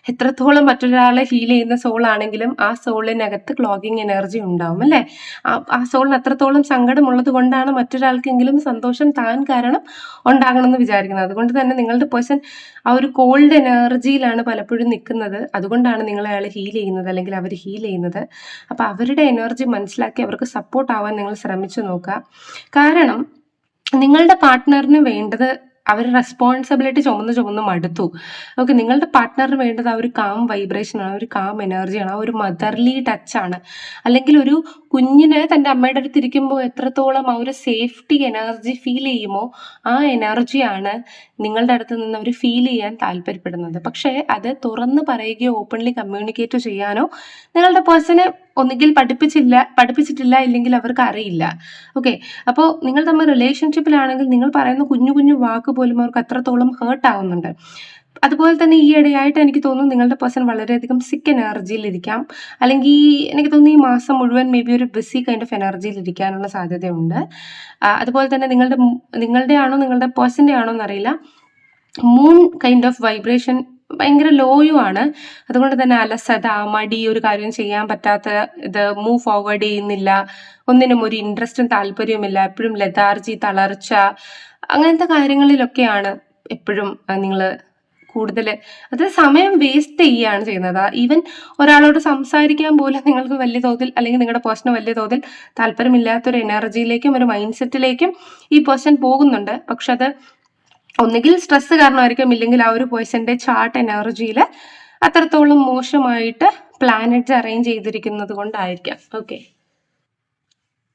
എത്രത്തോളം മറ്റൊരാളെ ഹീൽ ചെയ്യുന്ന സോൾ ആണെങ്കിലും ആ സോളിനകത്ത് ക്ലോഗിങ് എനർജി ഉണ്ടാവും അല്ലേ? ആ സോളിന് അത്രത്തോളം സങ്കടമുള്ളത് കൊണ്ടാണ് മറ്റൊരാൾക്കെങ്കിലും സന്തോഷം താൻ കാരണം ഉണ്ടാകണമെന്ന് വിചാരിക്കുന്നത്. അതുകൊണ്ട് തന്നെ നിങ്ങളുടെ പേഴ്സൺ ആ ഒരു കോൾഡ് എനർജിയിലാണ് പലപ്പോഴും നിൽക്കുന്നത്. അതുകൊണ്ടാണ് നിങ്ങൾ അയാൾ ഹീൽ ചെയ്യുന്നത് അല്ലെങ്കിൽ അവർ ഹീൽ ചെയ്യുന്നത്. അപ്പോൾ അവരുടെ എനർജി മനസ്സിലാക്കി അവർക്ക് സപ്പോർട്ട് ആവാൻ നിങ്ങൾ ശ്രമിച്ചു നോക്കുക. കാരണം നിങ്ങളുടെ പാർട്ട്ണറിന് വേണ്ടത് അവർ റെസ്പോൺസിബിലിറ്റി ചുമന്ന് ചുമന്ന് മടുത്തു. ഓക്കെ നിങ്ങളുടെ പാർട്ട്ണറിന് വേണ്ടത് ആ ഒരു കാം വൈബ്രേഷൻ ആണ് ഒരു കാം എനർജിയാണ് ആ ഒരു മദർലി ടച്ച് ആണ്. അല്ലെങ്കിൽ ഒരു കുഞ്ഞിന് തന്റെ അമ്മയുടെ അടുത്ത് ഇരിക്കുമ്പോൾ എത്രത്തോളം ആ ഒരു സേഫ്റ്റി എനർജി ഫീൽ ചെയ്യുമോ ആ എനർജിയാണ് നിങ്ങളുടെ അടുത്ത് നിന്ന് അവർ ഫീൽ ചെയ്യാൻ താല്പര്യപ്പെടുന്നത്. പക്ഷേ അത് തുറന്ന് പറയുകയോ ഓപ്പൺലി കമ്മ്യൂണിക്കേറ്റ് ചെയ്യാനോ നിങ്ങളുടെ പേഴ്സണെ ഒന്നുകിൽ പഠിപ്പിച്ചില്ല പഠിപ്പിച്ചിട്ടില്ല ഇല്ലെങ്കിൽ അവർക്ക് അറിയില്ല. ഓക്കെ അപ്പോൾ നിങ്ങൾ തമ്മിൽ റിലേഷൻഷിപ്പിലാണെങ്കിൽ നിങ്ങൾ പറയുന്ന കുഞ്ഞു കുഞ്ഞു വാക്ക് പോലും അവർക്ക് അത്രത്തോളം ഹേർട്ട് ആവുന്നുണ്ട്. അതുപോലെ തന്നെ ഈ ഇടയായിട്ട് എനിക്ക് തോന്നുന്നു നിങ്ങളുടെ പേഴ്സൺ വളരെയധികം സിക്ക് എനർജിയിലിരിക്കാം അല്ലെങ്കിൽ എനിക്ക് തോന്നുന്നു ഈ മാസം മുഴുവൻ മേ ബി ഒരു ബിസി കൈൻഡ് ഓഫ് എനർജിയിൽ ഇരിക്കാനുള്ള സാധ്യതയുണ്ട്. അതുപോലെ തന്നെ നിങ്ങളുടെ നിങ്ങളുടെ ആണോ നിങ്ങളുടെ പേഴ്സന്റെ ആണോ എന്നറിയില്ല. മൂൺ കൈൻഡ് ഓഫ് വൈബ്രേഷൻ ഭയങ്കര ആണ്. അതുകൊണ്ട് തന്നെ അലസത മടി ഒരു കാര്യം ചെയ്യാൻ പറ്റാത്ത ഇത് മൂവ് ഫോർവേഡ് ചെയ്യുന്നില്ല. ഒന്നിനും ഒരു ഇൻട്രസ്റ്റും താല്പര്യവുമില്ല എപ്പോഴും ലതാർജി തളർച്ച അങ്ങനത്തെ കാര്യങ്ങളിലൊക്കെയാണ് എപ്പോഴും നിങ്ങൾ കൂടുതൽ അത് സമയം വേസ്റ്റ് ചെയ്യുകയാണ് ചെയ്യുന്നത്. ഈവൻ ഒരാളോട് സംസാരിക്കാൻ പോലും നിങ്ങൾക്ക് വലിയ തോതിൽ അല്ലെങ്കിൽ നിങ്ങളുടെ പേഴ്സണ് വലിയ തോതിൽ താല്പര്യമില്ലാത്തൊരു എനർജിയിലേക്കും ഒരു മൈൻഡ് സെറ്റിലേക്കും ഈ പേഴ്സൺ പോകുന്നുണ്ട്. പക്ഷെ അത് ഒന്നുകിൽ സ്ട്രെസ് കാരണമായിരിക്കും ഇല്ലെങ്കിൽ ആ ഒരു പേഴ്സന്റെ ചാർട്ട് എനർജിയിൽ അത്രത്തോളം മോശമായിട്ട് പ്ലാനറ്റ്സ് അറേഞ്ച് ചെയ്തിരിക്കുന്നത് കൊണ്ടായിരിക്കാം. ഓക്കെ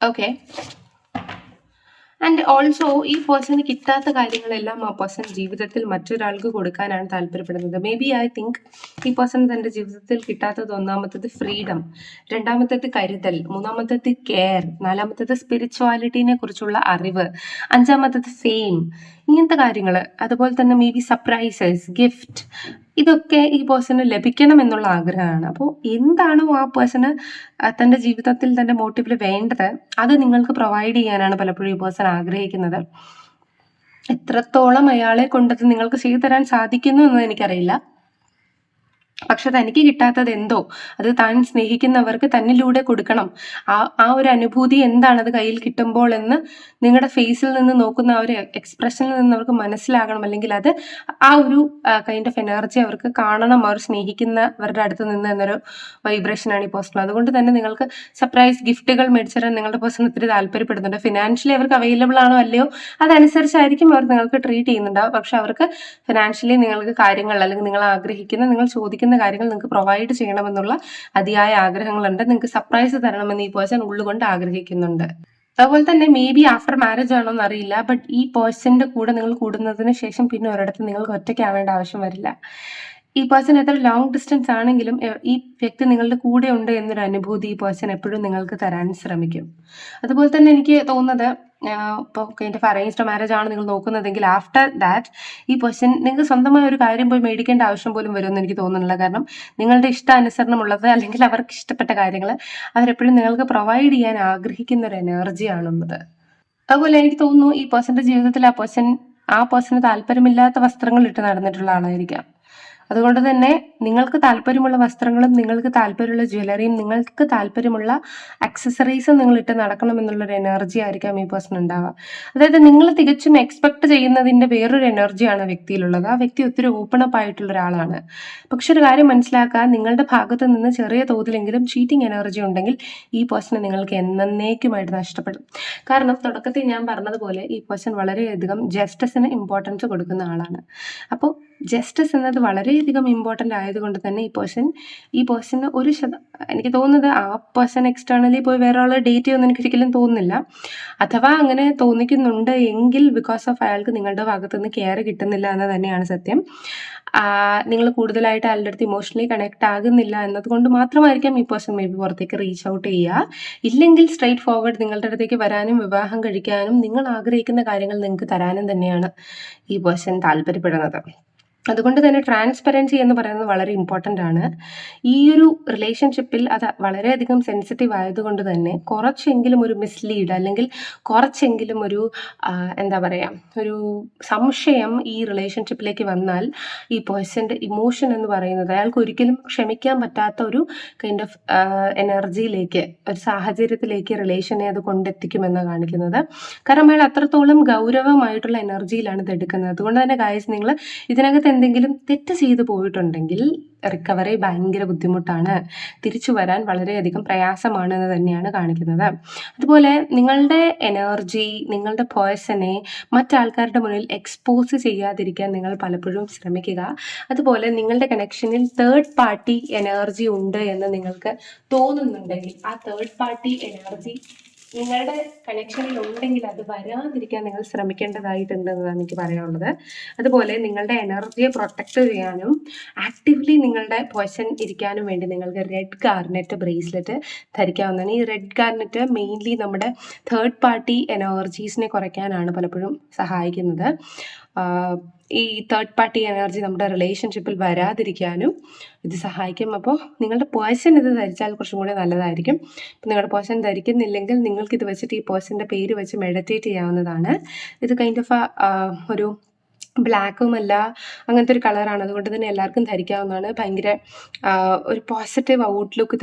ഓക്കെ ആൻഡ് ഓൾസോ ഈ പേഴ്സണ് കിട്ടാത്ത കാര്യങ്ങളെല്ലാം ആ പേഴ്സൺ ജീവിതത്തിൽ മറ്റൊരാൾക്ക് കൊടുക്കാനാണ് താല്പര്യപ്പെടുന്നത്. മേ ബി ഐ തിങ്ക് ഈ പേഴ്സൺ തന്റെ ജീവിതത്തിൽ കിട്ടാത്തത് ഒന്നാമത്തത് ഫ്രീഡം രണ്ടാമത്തത് കരുതൽ മൂന്നാമത്തത് കെയർ നാലാമത്തത് സ്പിരിച്വാലിറ്റിനെ കുറിച്ചുള്ള അറിവ് അഞ്ചാമത്തത് ഫെയിം ഇങ്ങനത്തെ കാര്യങ്ങൾ അതുപോലെ തന്നെ മേ ബി സർപ്രൈസസ് ഗിഫ്റ്റ് ഇതൊക്കെ ഈ പേഴ്സണ് ലഭിക്കണം എന്നുള്ള ആഗ്രഹമാണ്. അപ്പോൾ എന്താണോ ആ പേഴ്സണ് തന്റെ ജീവിതത്തിൽ തന്റെ മോട്ടീവിൽ വേണ്ടത് അത് നിങ്ങൾക്ക് പ്രൊവൈഡ് ചെയ്യാനാണ് പലപ്പോഴും ഈ പേഴ്സൺ ആഗ്രഹിക്കുന്നത്. എത്രത്തോളം അയാളെ കൊണ്ടത് നിങ്ങൾക്ക് ചെയ്തു തരാൻ സാധിക്കുന്നു എന്ന് എനിക്കറിയില്ല. പക്ഷെ തനിക്ക് കിട്ടാത്തത് എന്തോ? അത് താൻ സ്നേഹിക്കുന്നവർക്ക് തന്നിലൂടെ കൊടുക്കണം. ആ ആ ഒരു അനുഭൂതി എന്താണ് അത് കയ്യിൽ കിട്ടുമ്പോൾ എന്ന് നിങ്ങളുടെ ഫേസിൽ നിന്ന് നോക്കുന്ന ആ ഒരു എക്സ്പ്രഷനിൽ നിന്ന് അവർക്ക് മനസ്സിലാകണം. അല്ലെങ്കിൽ അത് ആ ഒരു കൈൻഡ് ഓഫ് എനർജി അവർക്ക് കാണണം. അവർ സ്നേഹിക്കുന്നവരുടെ അടുത്ത് നിന്ന് എന്നൊരു വൈബ്രേഷനാണ് ഈ പേഴ്സണൽ അതുകൊണ്ട് തന്നെ നിങ്ങൾക്ക് സർപ്രൈസ് ഗിഫ്റ്റുകൾ മേടിച്ചു തരാൻ നിങ്ങളുടെ പേഴ്സൺ ഒത്തിരി താല്പര്യപ്പെടുന്നുണ്ട്. ഫിനാൻഷ്യലി അവർക്ക് അവൈലബിൾ ആണോ അല്ലയോ? അതനുസരിച്ചായിരിക്കും അവർ നിങ്ങൾക്ക് ട്രീറ്റ് ചെയ്യുന്നുണ്ടാവും പക്ഷെ അവർക്ക് ഫിനാൻഷ്യലി നിങ്ങൾക്ക് കാര്യങ്ങൾ അല്ലെങ്കിൽ നിങ്ങൾ ആഗ്രഹിക്കുന്ന നിങ്ങൾ ചോദിക്കുന്ന കാര്യങ്ങൾ നിങ്ങൾക്ക് പ്രൊവൈഡ് ചെയ്യണമെന്നുള്ള അതിയായ ആഗ്രഹങ്ങളുണ്ട്. നിങ്ങൾക്ക് സർപ്രൈസ് തരണമെന്ന് ഈ പേഴ്സൺ ഉള്ളുകൊണ്ട് ആഗ്രഹിക്കുന്നുണ്ട്. അതുപോലെ തന്നെ മേ ബി ആഫ്റ്റർ മാരേജ് ആണോ എന്നറിയില്ല ബട്ട് ഈ പേഴ്സന്റെ കൂടെ നിങ്ങൾ കൂടുന്നതിന് ശേഷം പിന്നെ ഒരിടത്ത് നിങ്ങൾക്ക് ഒറ്റയ്ക്കാവേണ്ട ആവശ്യം വരില്ല. ഈ പേഴ്സൺ എത്ര ലോങ് ഡിസ്റ്റൻസ് ആണെങ്കിലും ഈ വ്യക്തി നിങ്ങളുടെ കൂടെ ഉണ്ട് എന്നൊരു അനുഭൂതി ഈ പേഴ്സൺ എപ്പോഴും നിങ്ങൾക്ക് തരാൻ ശ്രമിക്കും. അതുപോലെ തന്നെ എനിക്ക് തോന്നുന്നത് ഇപ്പോൾ എന്റെ അറേഞ്ച്ഡ് മാരേജ് ആണ് നിങ്ങൾ നോക്കുന്നതെങ്കിൽ ആഫ്റ്റർ ദാറ്റ് ഈ പേഴ്സൺ നിങ്ങൾക്ക് സ്വന്തമായ ഒരു കാര്യം പോയി മേടിക്കേണ്ട ആവശ്യം പോലും വരുമെന്ന് എനിക്ക് തോന്നുന്നില്ല. കാരണം നിങ്ങളുടെ ഇഷ്ടാനുസരണമുള്ളത് അല്ലെങ്കിൽ അവർക്ക് ഇഷ്ടപ്പെട്ട കാര്യങ്ങൾ അവരെപ്പോഴും നിങ്ങൾക്ക് പ്രൊവൈഡ് ചെയ്യാൻ ആഗ്രഹിക്കുന്ന ഒരു എനർജിയാണുള്ളത് അതുപോലെ എനിക്ക് തോന്നുന്നു ഈ പേഴ്സന്റെ ജീവിതത്തിൽ ആ പേഴ്സൺ ആ പേഴ്സണ് താല്പര്യമില്ലാത്ത വസ്ത്രങ്ങൾ ഇട്ട് നടന്നിട്ടുള്ള ആളായിരിക്കാം. അതുകൊണ്ട് തന്നെ നിങ്ങൾക്ക് താല്പര്യമുള്ള വസ്ത്രങ്ങളും നിങ്ങൾക്ക് താല്പര്യമുള്ള ജ്വല്ലറിയും നിങ്ങൾക്ക് താല്പര്യമുള്ള അക്സസറീസും നിങ്ങൾ ഇട്ട് നടക്കണം എന്നുള്ളൊരു എനർജി ആയിരിക്കാം ഈ പേഴ്സൺ ഉണ്ടാവുക. അതായത് നിങ്ങൾ തികച്ചും എക്സ്പെക്ട് ചെയ്യുന്നതിന്റെ വേറൊരു എനർജിയാണ് വ്യക്തിയിലുള്ളത്. ആ വ്യക്തി ഒത്തിരി ഓപ്പൺ അപ്പ് ആയിട്ടുള്ള ഒരാളാണ്. പക്ഷെ ഒരു കാര്യം മനസ്സിലാക്കുക നിങ്ങളുടെ ഭാഗത്ത് നിന്ന് ചെറിയ തോതിലെങ്കിലും ചീറ്റിംഗ് എനർജി ഉണ്ടെങ്കിൽ ഈ പേഴ്സണെ നിങ്ങൾക്ക് എന്നേക്കുമായിട്ട് നഷ്ടപ്പെടും. കാരണം തുടക്കത്തിൽ ഞാൻ പറഞ്ഞതുപോലെ ഈ പേഴ്സൺ വളരെയധികം ജസ്റ്റിസിന് ഇമ്പോർട്ടൻസ് കൊടുക്കുന്ന ആളാണ്. അപ്പോൾ ജസ്റ്റിസ് എന്നത് വളരെയധികം ഇമ്പോർട്ടന്റ് ആയതുകൊണ്ട് തന്നെ ഈ പേഴ്സൺ ഈ പേഴ്സണ് ഒരു ശത എനിക്ക് തോന്നുന്നത് ആ പേഴ്സൺ എക്സ്റ്റേണലി പോയി വേറെ ആളെ ഡേറ്റ് ചെയ്യുമെന്ന് എനിക്ക് ഒരിക്കലും തോന്നുന്നില്ല. അഥവാ അങ്ങനെ തോന്നിക്കുന്നുണ്ട് എങ്കിൽ ബിക്കോസ് ഓഫ് അയാൾക്ക് നിങ്ങളുടെ ഭാഗത്തുനിന്ന് കെയർ കിട്ടുന്നില്ല എന്ന് തന്നെയാണ് സത്യം. നിങ്ങൾ കൂടുതലായിട്ട് അയാളുടെ അടുത്ത് ഇമോഷണലി കണക്ട് ആകുന്നില്ല എന്നതുകൊണ്ട് മാത്രമായിരിക്കാം ഈ പേഴ്സൺ മേ ബി പുറത്തേക്ക് റീച്ച് ഔട്ട് ചെയ്യുക. ഇല്ലെങ്കിൽ സ്ട്രെയിറ്റ് ഫോർവേഡ് നിങ്ങളുടെ അടുത്തേക്ക് വരാനും വിവാഹം കഴിക്കാനും നിങ്ങൾ ആഗ്രഹിക്കുന്ന കാര്യങ്ങൾ നിങ്ങൾക്ക് തരാനും തന്നെയാണ് ഈ പേഴ്സൺ താല്പര്യപ്പെടുന്നത്. അതുകൊണ്ട് തന്നെ ട്രാൻസ്പെറൻസി എന്ന് പറയുന്നത് വളരെ ഇമ്പോർട്ടന്റ് ആണ്. ഈ ഒരു റിലേഷൻഷിപ്പിൽ അത് വളരെയധികം സെൻസിറ്റീവ് ആയതുകൊണ്ട് തന്നെ കുറച്ചെങ്കിലും ഒരു മിസ്ലീഡ് അല്ലെങ്കിൽ കുറച്ചെങ്കിലും ഒരു എന്താ പറയുക ഒരു സംശയം ഈ റിലേഷൻഷിപ്പിലേക്ക് വന്നാൽ ഈ പേഴ്സന്റെ ഇമോഷൻ എന്ന് പറയുന്നത് അയാൾക്ക് ഒരിക്കലും ക്ഷമിക്കാൻ പറ്റാത്ത ഒരു കൈൻഡ് ഓഫ് എനർജിയിലേക്ക് ഒരു സാഹചര്യത്തിലേക്ക് റിലേഷനെ അത് കൊണ്ടെത്തിക്കുമെന്ന് കാണിക്കുന്നത്. കാരണം അയാൾ അത്രത്തോളം ഗൗരവമായിട്ടുള്ള എനർജിയിലാണ് ഇത് എടുക്കുന്നത്. അതുകൊണ്ട് തന്നെ ഗായസ് നിങ്ങൾ ഇതിനകത്ത് എന്തെങ്കിലും തെറ്റ് ചെയ്തു പോയിട്ടുണ്ടെങ്കിൽ റിക്കവറി ഭയങ്കര ബുദ്ധിമുട്ടാണ്. തിരിച്ചു വരാൻ വളരെയധികം പ്രയാസമാണ് എന്ന് തന്നെയാണ് കാണിക്കുന്നത്. അതുപോലെ നിങ്ങളുടെ എനർജി നിങ്ങളുടെ പേഴ്സണെ മറ്റാൾക്കാരുടെ മുന്നിൽ എക്സ്പോസ് ചെയ്യാതിരിക്കാൻ നിങ്ങൾ പലപ്പോഴും ശ്രമിക്കുക. അതുപോലെ നിങ്ങളുടെ കണക്ഷനിൽ തേർഡ് പാർട്ടി എനർജി ഉണ്ട് എന്ന് നിങ്ങൾക്ക് തോന്നുന്നുണ്ടെങ്കിൽ ആ തേർഡ് പാർട്ടി എനർജി നിങ്ങളുടെ കണക്ഷനിൽ ഉണ്ടെങ്കിൽ അത് വരാതിരിക്കാൻ നിങ്ങൾ ശ്രമിക്കേണ്ടതായിട്ടുണ്ട് എന്നതാണ് എനിക്ക് പറയാനുള്ളത്. അതുപോലെ നിങ്ങളുടെ എനർജിയെ പ്രൊട്ടക്ട് ചെയ്യാനും ആക്റ്റീവ്ലി നിങ്ങളുടെ പൊസിഷൻ ഇരിക്കാനും വേണ്ടി നിങ്ങൾക്ക് റെഡ് ഗാർനെറ്റ് ബ്രേസ്ലെറ്റ് ധരിക്കാവുന്നതാണ്. ഈ റെഡ് ഗാർനെറ്റ് മെയിൻലി നമ്മുടെ തേർഡ് പാർട്ടി എനർജീസിനെ കുറയ്ക്കാനാണ് പലപ്പോഴും സഹായിക്കുന്നത്. ഈ തേർഡ് പാർട്ടി എനർജി നമ്മുടെ റിലേഷൻഷിപ്പിൽ വരാതിരിക്കാനും ഇത് സഹായിക്കും. അപ്പോൾ നിങ്ങളുടെ പേഴ്സൺ ഇത് ധരിച്ചാൽ കുറച്ചും കൂടി നല്ലതായിരിക്കും. ഇപ്പം നിങ്ങളുടെ പേഴ്സൺ ധരിക്കുന്നില്ലെങ്കിൽ നിങ്ങൾക്ക് ഇത് വെച്ചിട്ട് ഈ പേഴ്സന്റെ പേര് വെച്ച് മെഡിറ്റേറ്റ് ചെയ്യാവുന്നതാണ്. ഇത് കൈൻഡ് ഓഫ് ഒരു ബ്ലാക്കുമല്ല അങ്ങനത്തെ ഒരു കളറാണ്. അതുകൊണ്ട് തന്നെ എല്ലാവർക്കും ധരിക്കാവുന്നതാണ്. ഭയങ്കര ഒരു പോസിറ്റീവ് ഔട്ട്ലുക്ക്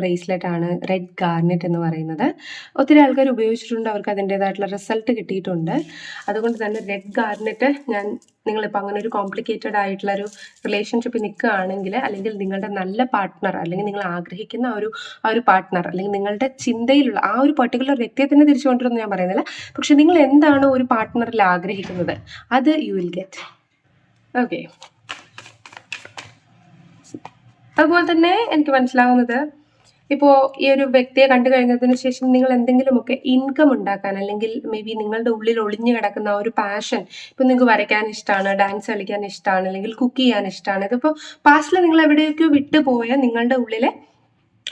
ബ്രേസ്ലെറ്റ് ആണ് റെഡ് ഗാർനെറ്റ് എന്ന് പറയുന്നത്. ഒത്തിരി ആൾക്കാർ ഉപയോഗിച്ചിട്ടുണ്ട്. അവർക്ക് അതിന്റേതായിട്ടുള്ള റിസൾട്ട് കിട്ടിയിട്ടുണ്ട്. അതുകൊണ്ട് തന്നെ റെഡ് ഗാർനെറ്റ് ഞാൻ നിങ്ങളിപ്പോൾ അങ്ങനെ ഒരു കോംപ്ലിക്കേറ്റഡ് ആയിട്ടുള്ള ഒരു റിലേഷൻഷിപ്പ് നിൽക്കുകയാണെങ്കിൽ അല്ലെങ്കിൽ നിങ്ങളുടെ നല്ല പാർട്ട്ണർ അല്ലെങ്കിൽ നിങ്ങൾ ആഗ്രഹിക്കുന്ന ഒരു ആ ഒരു പാർട്ട്ണർ അല്ലെങ്കിൽ നിങ്ങളുടെ ചിന്തയിലുള്ള ആ ഒരു പർട്ടിക്കുലർ വ്യക്തിയെ തന്നെ തിരിച്ചു കൊണ്ടുവരുമെന്ന് ഞാൻ പറയുന്നില്ല. പക്ഷെ നിങ്ങൾ എന്താണോ ഒരു പാർട്ട്ണറിൽ ആഗ്രഹിക്കുന്നത് അത് യു വിൽ ഗെറ്റ് ഓക്കെ അതുപോലെ തന്നെ എനിക്ക് മനസ്സിലാവുന്നത് ഇപ്പോൾ ഈ ഒരു വ്യക്തിയെ കണ്ടു കഴിഞ്ഞതിന് ശേഷം നിങ്ങൾ എന്തെങ്കിലുമൊക്കെ ഇൻകം ഉണ്ടാക്കാൻ അല്ലെങ്കിൽ മേ ബി നിങ്ങളുടെ ഉള്ളിൽ ഒളിഞ്ഞു കിടക്കുന്ന ഒരു പാഷൻ ഇപ്പം നിങ്ങൾക്ക് വരയ്ക്കാൻ ഇഷ്ടമാണ് ഡാൻസ് കളിക്കാൻ ഇഷ്ടമാണ് അല്ലെങ്കിൽ കുക്ക് ചെയ്യാൻ ഇഷ്ടമാണ് ഇതിപ്പോൾ പാസ്റ്റിൽ നിങ്ങൾ എവിടെയൊക്കെയോ വിട്ടുപോയ നിങ്ങളുടെ ഉള്ളിലെ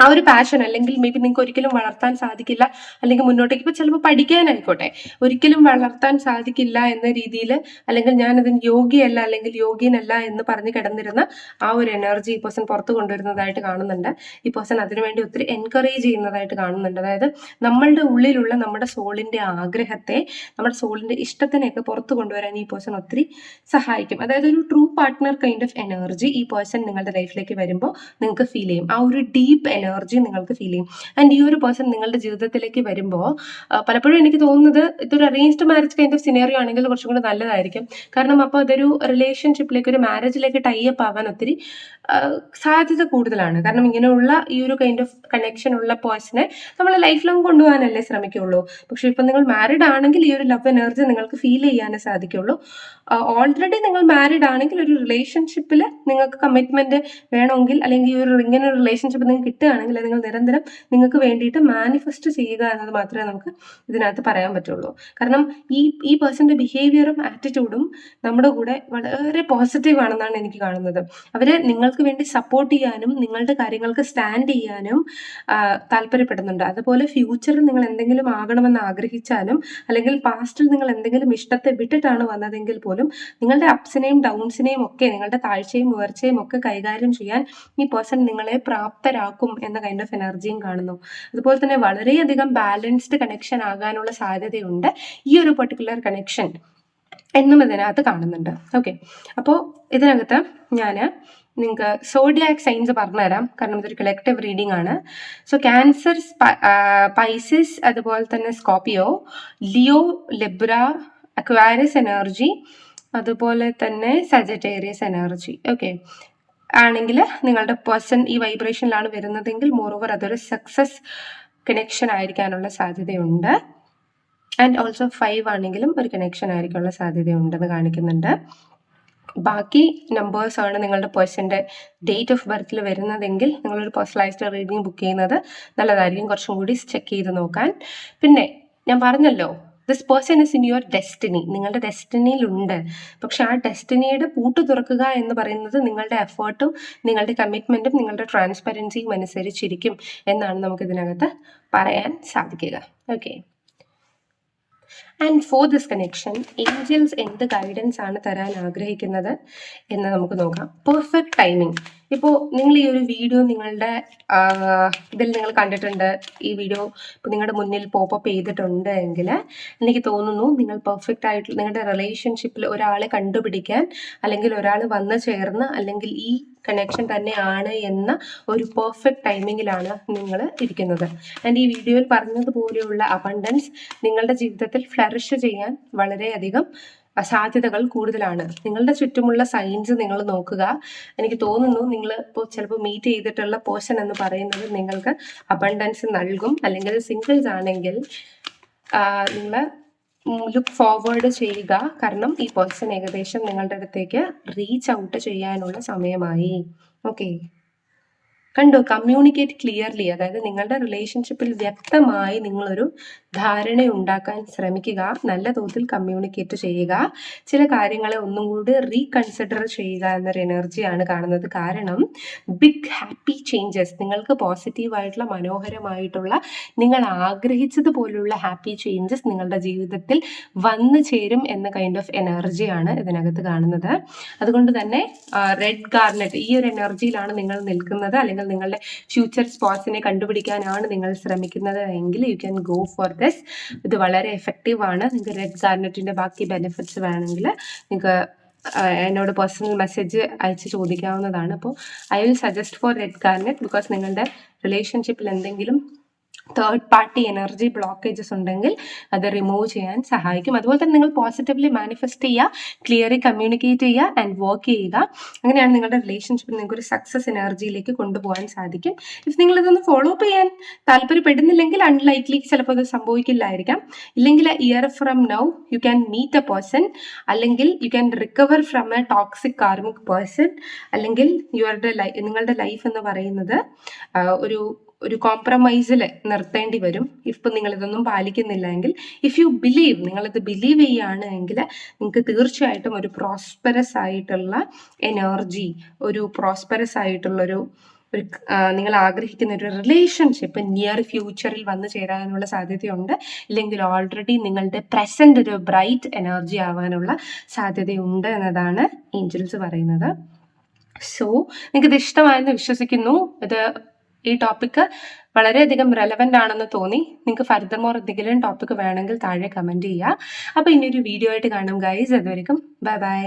ആ ഒരു പാഷൻ അല്ലെങ്കിൽ മേ ബി നിങ്ങൾക്ക് ഒരിക്കലും വളർത്താൻ സാധിക്കില്ല. അല്ലെങ്കിൽ മുന്നോട്ടേക്ക് ഇപ്പോൾ ചിലപ്പോൾ പഠിക്കാനായിക്കോട്ടെ. ഒരിക്കലും വളർത്താൻ സാധിക്കില്ല എന്ന രീതിയിൽ അല്ലെങ്കിൽ ഞാൻ ഞാനതിന് യോഗ്യയല്ല അല്ലെങ്കിൽ യോഗ്യനല്ല എന്ന് പറഞ്ഞ് കിടന്നിരുന്ന ആ ഒരു എനർജി ഈ പേഴ്സൺ പുറത്ത് കൊണ്ടുവരുന്നതായിട്ട് കാണുന്നുണ്ട്. ഈ പേഴ്സൺ അതിനുവേണ്ടി ഒത്തിരി എൻകറേജ് ചെയ്യുന്നതായിട്ട് കാണുന്നുണ്ട്. അതായത് നമ്മളുടെ ഉള്ളിലുള്ള നമ്മുടെ സോളിന്റെ ആഗ്രഹത്തെ നമ്മുടെ സോളിന്റെ ഇഷ്ടത്തിനെയൊക്കെ പുറത്ത് കൊണ്ടുവരാൻ ഈ പേഴ്സൺ ഒത്തിരി സഹായിക്കും. അതായത് ഒരു true partner kind of energy ഈ പേഴ്സൺ നിങ്ങളുടെ ലൈഫിലേക്ക് വരുമ്പോൾ നിങ്ങൾക്ക് ഫീൽ ചെയ്യും. ആ ഒരു ഡീപ്പ് എനർജി നിങ്ങൾക്ക് ഫീൽ ചെയ്യും. ആൻഡ് ഈ ഒരു പേഴ്സൺ നിങ്ങളുടെ ജീവിതത്തിലേക്ക് വരുമ്പോൾ പലപ്പോഴും എനിക്ക് തോന്നുന്നത് ഇതൊരു arranged marriage kind of scenario ആണെങ്കിൽ കുറച്ചും കൂടി നല്ലതായിരിക്കും. കാരണം അപ്പോൾ അതൊരു റിലേഷൻഷിപ്പിലേക്ക് ഒരു മാരേജിലേക്ക് ടൈ അപ്പ് ആവാൻ ഒത്തിരി സാധ്യത കൂടുതലാണ്. കാരണം ഇങ്ങനെയുള്ള ഈ ഒരു കൈൻഡ് ഓഫ് കണക്ഷൻ ഉള്ള പേഴ്സണെ നമ്മൾ ലൈഫ് ലോങ് കൊണ്ടുപോകാനല്ലേ ശ്രമിക്കുള്ളൂ. പക്ഷേ ഇപ്പം നിങ്ങൾ മാരിഡ് ആണെങ്കിൽ ഈ ഒരു ലവ് എനർജി നിങ്ങൾക്ക് ഫീൽ ചെയ്യാനേ സാധിക്കുള്ളൂ. ഓൾറെഡി നിങ്ങൾ മാരിഡ് ആണെങ്കിൽ ഒരു റിലേഷൻഷിപ്പിൽ നിങ്ങൾക്ക് കമ്മിറ്റ്മെന്റ് വേണമെങ്കിൽ അല്ലെങ്കിൽ ഈ ഒരു ഇങ്ങനെ ഒരു റിലേഷൻഷിപ്പ് നിങ്ങൾക്ക് കിട്ടുകയാണെങ്കിൽ അത് നിങ്ങൾ നിരന്തരം നിങ്ങൾക്ക് വേണ്ടിയിട്ട് മാനിഫെസ്റ്റ് ചെയ്യുക എന്നത് മാത്രമേ നമുക്ക് ഇതിനകത്ത് പറയാൻ പറ്റുള്ളൂ. കാരണം ഈ ഈ പേഴ്സന്റെ ബിഹേവിയറും ആറ്റിറ്റ്യൂഡും നമ്മുടെ കൂടെ വളരെ പോസിറ്റീവ് ആണെന്നാണ് എനിക്ക് കാണുന്നത്. അവർ നിങ്ങൾക്ക് വേണ്ടി സപ്പോർട്ട് ചെയ്യാനും നിങ്ങളുടെ കാര്യങ്ങൾക്ക് സ്റ്റാൻഡ് ചെയ്യാനും താല്പര്യപ്പെടുന്നുണ്ട്. അതുപോലെ ഫ്യൂച്ചറിൽ നിങ്ങൾ എന്തെങ്കിലും ആകണമെന്ന് ആഗ്രഹിച്ചാലും അല്ലെങ്കിൽ പാസ്റ്റിൽ നിങ്ങൾ എന്തെങ്കിലും ഇഷ്ടത്തെ വിട്ടിട്ടാണ് വന്നതെങ്കിൽ പോലും നിങ്ങളുടെ അപ്സിനെയും ഡൗൺസിനെയും ഒക്കെ നിങ്ങളുടെ താഴ്ചയും ഉയർച്ചയും ഒക്കെ കൈകാര്യം ചെയ്യാൻ ഈ പേഴ്സൺ നിങ്ങളെ പ്രാപ്തരാക്കും എന്ന കൈൻഡ് ഓഫ് എനർജിയും കാണുന്നു. അതുപോലെ തന്നെ വളരെയധികം ബാലൻസ്ഡ് കണക്ഷൻ ആകാനുള്ള സാധ്യതയുണ്ട് ഈ ഒരു പെർട്ടിക്കുലർ കണക്ഷൻ എന്നും ഇതിനകത്ത് കാണുന്നുണ്ട്. ഓക്കെ അപ്പോൾ ഇതിനകത്ത് ഞാൻ നിങ്ങൾക്ക് സോഡിയാക് സൈൻസ് പറഞ്ഞുതരാം. കാരണം ഇതൊരു കളക്റ്റീവ് റീഡിംഗ് ആണ്. സോ ക്യാൻസർ പൈസിസ് അതുപോലെ തന്നെ Scorpio Leo Libra Aquarius energy അതുപോലെ തന്നെ സജറ്റേറിയസ് എനർജി ഓക്കെ ആണെങ്കിൽ നിങ്ങളുടെ പേഴ്സൺ ഈ വൈബ്രേഷനിലാണ് വരുന്നതെങ്കിൽ മോറോവർ അതൊരു സക്സസ് കണക്ഷൻ ആയിരിക്കാനുള്ള സാധ്യതയുണ്ട്. ആൻഡ് ഓൾസോ ഫൈവ് ആണെങ്കിലും ഒരു കണക്ഷൻ ആയിരിക്കാനുള്ള സാധ്യതയുണ്ടെന്ന് കാണിക്കുന്നുണ്ട്. ബാക്കി നമ്പേഴ്സ് ആണ് നിങ്ങളുടെ പേഴ്സന്റെ ഡേറ്റ് ഓഫ് ബർത്തിൽ വരുന്നതെങ്കിൽ നിങ്ങളൊരു പേഴ്സണലൈസ്ഡ് റീഡിംഗ് ബുക്ക് ചെയ്യുന്നത് നല്ലതായിരിക്കും. കുറച്ചും കൂടി ചെക്ക് ചെയ്ത് നോക്കാൻ. പിന്നെ ഞാൻ പറഞ്ഞല്ലോ this person is in your destiny നിങ്ങളുടെ ഡെസ്റ്റിനിയിലുണ്ട് പക്ഷെ ആ ഡെസ്റ്റിനിയുടെ പൂട്ട് തുറക്കുക എന്ന് പറയുന്നത് നിങ്ങളുടെ എഫേർട്ടും നിങ്ങളുടെ കമ്മിറ്റ്മെന്റും നിങ്ങളുടെ ട്രാൻസ്പെറൻസിയും അനുസരിച്ചിരിക്കും എന്നാണ് നമുക്ക് ഇതിനകത്ത് പറയാൻ സാധിക്കുക. Okay and for this connection angels എന്ത് ഗൈഡൻസ് ആണ് തരാൻ ആഗ്രഹിക്കുന്നത് എന്ന് നമുക്ക് നോക്കാം. പെർഫെക്റ്റ് ടൈമിംഗ് ഇപ്പോൾ നിങ്ങൾ ഈ ഒരു വീഡിയോ നിങ്ങളുടെ ഇതിൽ നിങ്ങൾ കണ്ടിട്ടുണ്ട്. ഈ വീഡിയോ ഇപ്പോൾ നിങ്ങളുടെ മുന്നിൽ പോപ്പപ്പ് ചെയ്തിട്ടുണ്ട് എങ്കിൽ എനിക്ക് തോന്നുന്നു നിങ്ങൾ പെർഫെക്റ്റ് ആയിട്ട് നിങ്ങളുടെ റിലേഷൻഷിപ്പിൽ ഒരാളെ കണ്ടുപിടിക്കാൻ അല്ലെങ്കിൽ ഒരാൾ വന്ന് ചേർന്ന് അല്ലെങ്കിൽ ഈ കണക്ഷൻ തന്നെയാണ് എന്ന ഒരു പെർഫെക്റ്റ് ടൈമിങ്ങിലാണ് നിങ്ങൾ ഇരിക്കുന്നത്. ആൻഡ് ഈ വീഡിയോയിൽ പറഞ്ഞതുപോലെയുള്ള അബണ്ടൻസ് നിങ്ങളുടെ ജീവിതത്തിൽ ഫ്ലറിഷ് ചെയ്യാൻ വളരെയധികം സാധ്യതകൾ കൂടുതലാണ്. നിങ്ങളുടെ ചുറ്റുമുള്ള സൈൻസ് നിങ്ങൾ നോക്കുക. എനിക്ക് തോന്നുന്നു നിങ്ങൾ ഇപ്പോൾ ചിലപ്പോൾ മീറ്റ് ചെയ്തിട്ടുള്ള പോഷൻ എന്ന് പറയുന്നത് നിങ്ങൾക്ക് അബണ്ടൻസ് നൽകും. അല്ലെങ്കിൽ സിംഗിൾസ് ആണെങ്കിൽ നിങ്ങൾ ലുക്ക് ഫോർവേഡ് ചെയ്യുക. കാരണം ഈ പേഴ്സൺ ഏകദേശം നിങ്ങളുടെ അടുത്തേക്ക് റീച്ച് ഔട്ട് ചെയ്യാനുള്ള സമയമായി. ഓക്കെ കണ്ടോ കമ്മ്യൂണിക്കേറ്റ് ക്ലിയർലി അതായത് നിങ്ങളുടെ റിലേഷൻഷിപ്പിൽ വ്യക്തമായി നിങ്ങളൊരു ധാരണ ഉണ്ടാക്കാൻ ശ്രമിക്കുക നല്ല തോതിൽ കമ്മ്യൂണിക്കേറ്റ് ചെയ്യുക ചില കാര്യങ്ങളെ ഒന്നും കൂടി റീകൺസിഡർ ചെയ്യുക എന്നൊരു എനർജിയാണ് കാണുന്നത്. കാരണം ബിഗ് ഹാപ്പി ചേഞ്ചസ് നിങ്ങൾക്ക് പോസിറ്റീവായിട്ടുള്ള മനോഹരമായിട്ടുള്ള നിങ്ങൾ ആഗ്രഹിച്ചതുപോലുള്ള ഹാപ്പി ചേഞ്ചസ് നിങ്ങളുടെ ജീവിതത്തിൽ വന്നു ചേരും എന്ന കൈൻഡ് ഓഫ് എനർജിയാണ് ഇതിനകത്ത് കാണുന്നത്. അതുകൊണ്ട് തന്നെ റെഡ് ഗാർണറ്റ് ഈ ഒരു എനർജിയിലാണ് നിങ്ങൾ നിൽക്കുന്നത്. അല്ലെങ്കിൽ നിങ്ങളുടെ ഫ്യൂച്ചർ സ്പോട്സിനെ കണ്ടുപിടിക്കാനാണ് നിങ്ങൾ ശ്രമിക്കുന്നത്. എങ്കിൽ you can go for this ഇത് വളരെ എഫക്റ്റീവ് ആണ്. നിങ്ങൾക്ക് റെഡ് ഗാർനറ്റിന്റെ ബാക്കി ബെനിഫിറ്റ്സ് വേണമെങ്കിൽ നിങ്ങൾക്ക് എന്നോട് പേഴ്സണൽ മെസ്സേജ് അയച്ച് ചോദിക്കാവുന്നതാണ്. അപ്പോൾ I will suggest for red garnet because നിങ്ങളുടെ റിലേഷൻഷിപ്പിൽ എന്തെങ്കിലും തേർഡ് പാർട്ടി എനർജി ബ്ലോക്കേജസ് ഉണ്ടെങ്കിൽ അത് റിമൂവ് ചെയ്യാൻ സഹായിക്കും. അതുപോലെ തന്നെ നിങ്ങൾ പോസിറ്റീവ്ലി മാനിഫെസ്റ്റ് ചെയ്യുക ക്ലിയറി കമ്മ്യൂണിക്കേറ്റ് ചെയ്യുക ആൻഡ് വർക്ക് ചെയ്യുക. അങ്ങനെയാണ് നിങ്ങളുടെ റിലേഷൻഷിപ്പിൽ നിങ്ങൾക്ക് ഒരു സക്സസ് എനർജിയിലേക്ക് കൊണ്ടുപോകാൻ സാധിക്കും. ഇഫ് നിങ്ങൾ ഇതൊന്ന് ഫോളോ അപ്പ് ചെയ്യാൻ താല്പര്യപ്പെടുന്നില്ലെങ്കിൽ അൺലൈക്ലി ചിലപ്പോൾ അത് സംഭവിക്കില്ലായിരിക്കാം. ഇല്ലെങ്കിൽ year from now you can meet a person അല്ലെങ്കിൽ you can recover from a toxic karmic person അല്ലെങ്കിൽ യുവറുടെ ലൈ നിങ്ങളുടെ ലൈഫ് എന്ന് പറയുന്നത് ഒരു ഒരു കോംപ്രമൈസിൽ നിർത്തേണ്ടി വരും. ഇപ്പം നിങ്ങളിതൊന്നും പാലിക്കുന്നില്ല എങ്കിൽ ഇഫ് യു ബിലീവ് നിങ്ങളിത് ബിലീവ് ചെയ്യുകയാണ് എങ്കിൽ നിങ്ങൾക്ക് തീർച്ചയായിട്ടും ഒരു പ്രോസ്പെറസ് ആയിട്ടുള്ള എനർജി ഒരു പ്രോസ്പെറസ് ആയിട്ടുള്ളൊരു ഒരു നിങ്ങൾ ആഗ്രഹിക്കുന്ന ഒരു റിലേഷൻഷിപ്പ് നിയർ ഫ്യൂച്ചറിൽ വന്നു ചേരാനുള്ള സാധ്യതയുണ്ട്. ഇല്ലെങ്കിൽ ഓൾറെഡി നിങ്ങളുടെ പ്രസന്റ് ഒരു ബ്രൈറ്റ് എനർജി ആവാനുള്ള സാധ്യതയുണ്ട് എന്നതാണ് ഏഞ്ചൽസ് പറയുന്നത്. സോ നിങ്ങൾക്ക് ഇഷ്ടമായെന്ന് വിശ്വസിക്കുന്നു. ഇത് ഈ ടോപ്പിക്ക് വളരെയധികം റെലവെന്റ് ആണെന്ന് തോന്നി. നിങ്ങൾക്ക് ഫർദർ മോർ എന്തെങ്കിലും ടോപ്പിക്ക് വേണമെങ്കിൽ താഴെ കമന്റ് ചെയ്യുക. അപ്പോൾ ഇനിയൊരു വീഡിയോ ആയിട്ട് കാണാം ഗൈസ് അതുവരെയും ബൈ ബൈ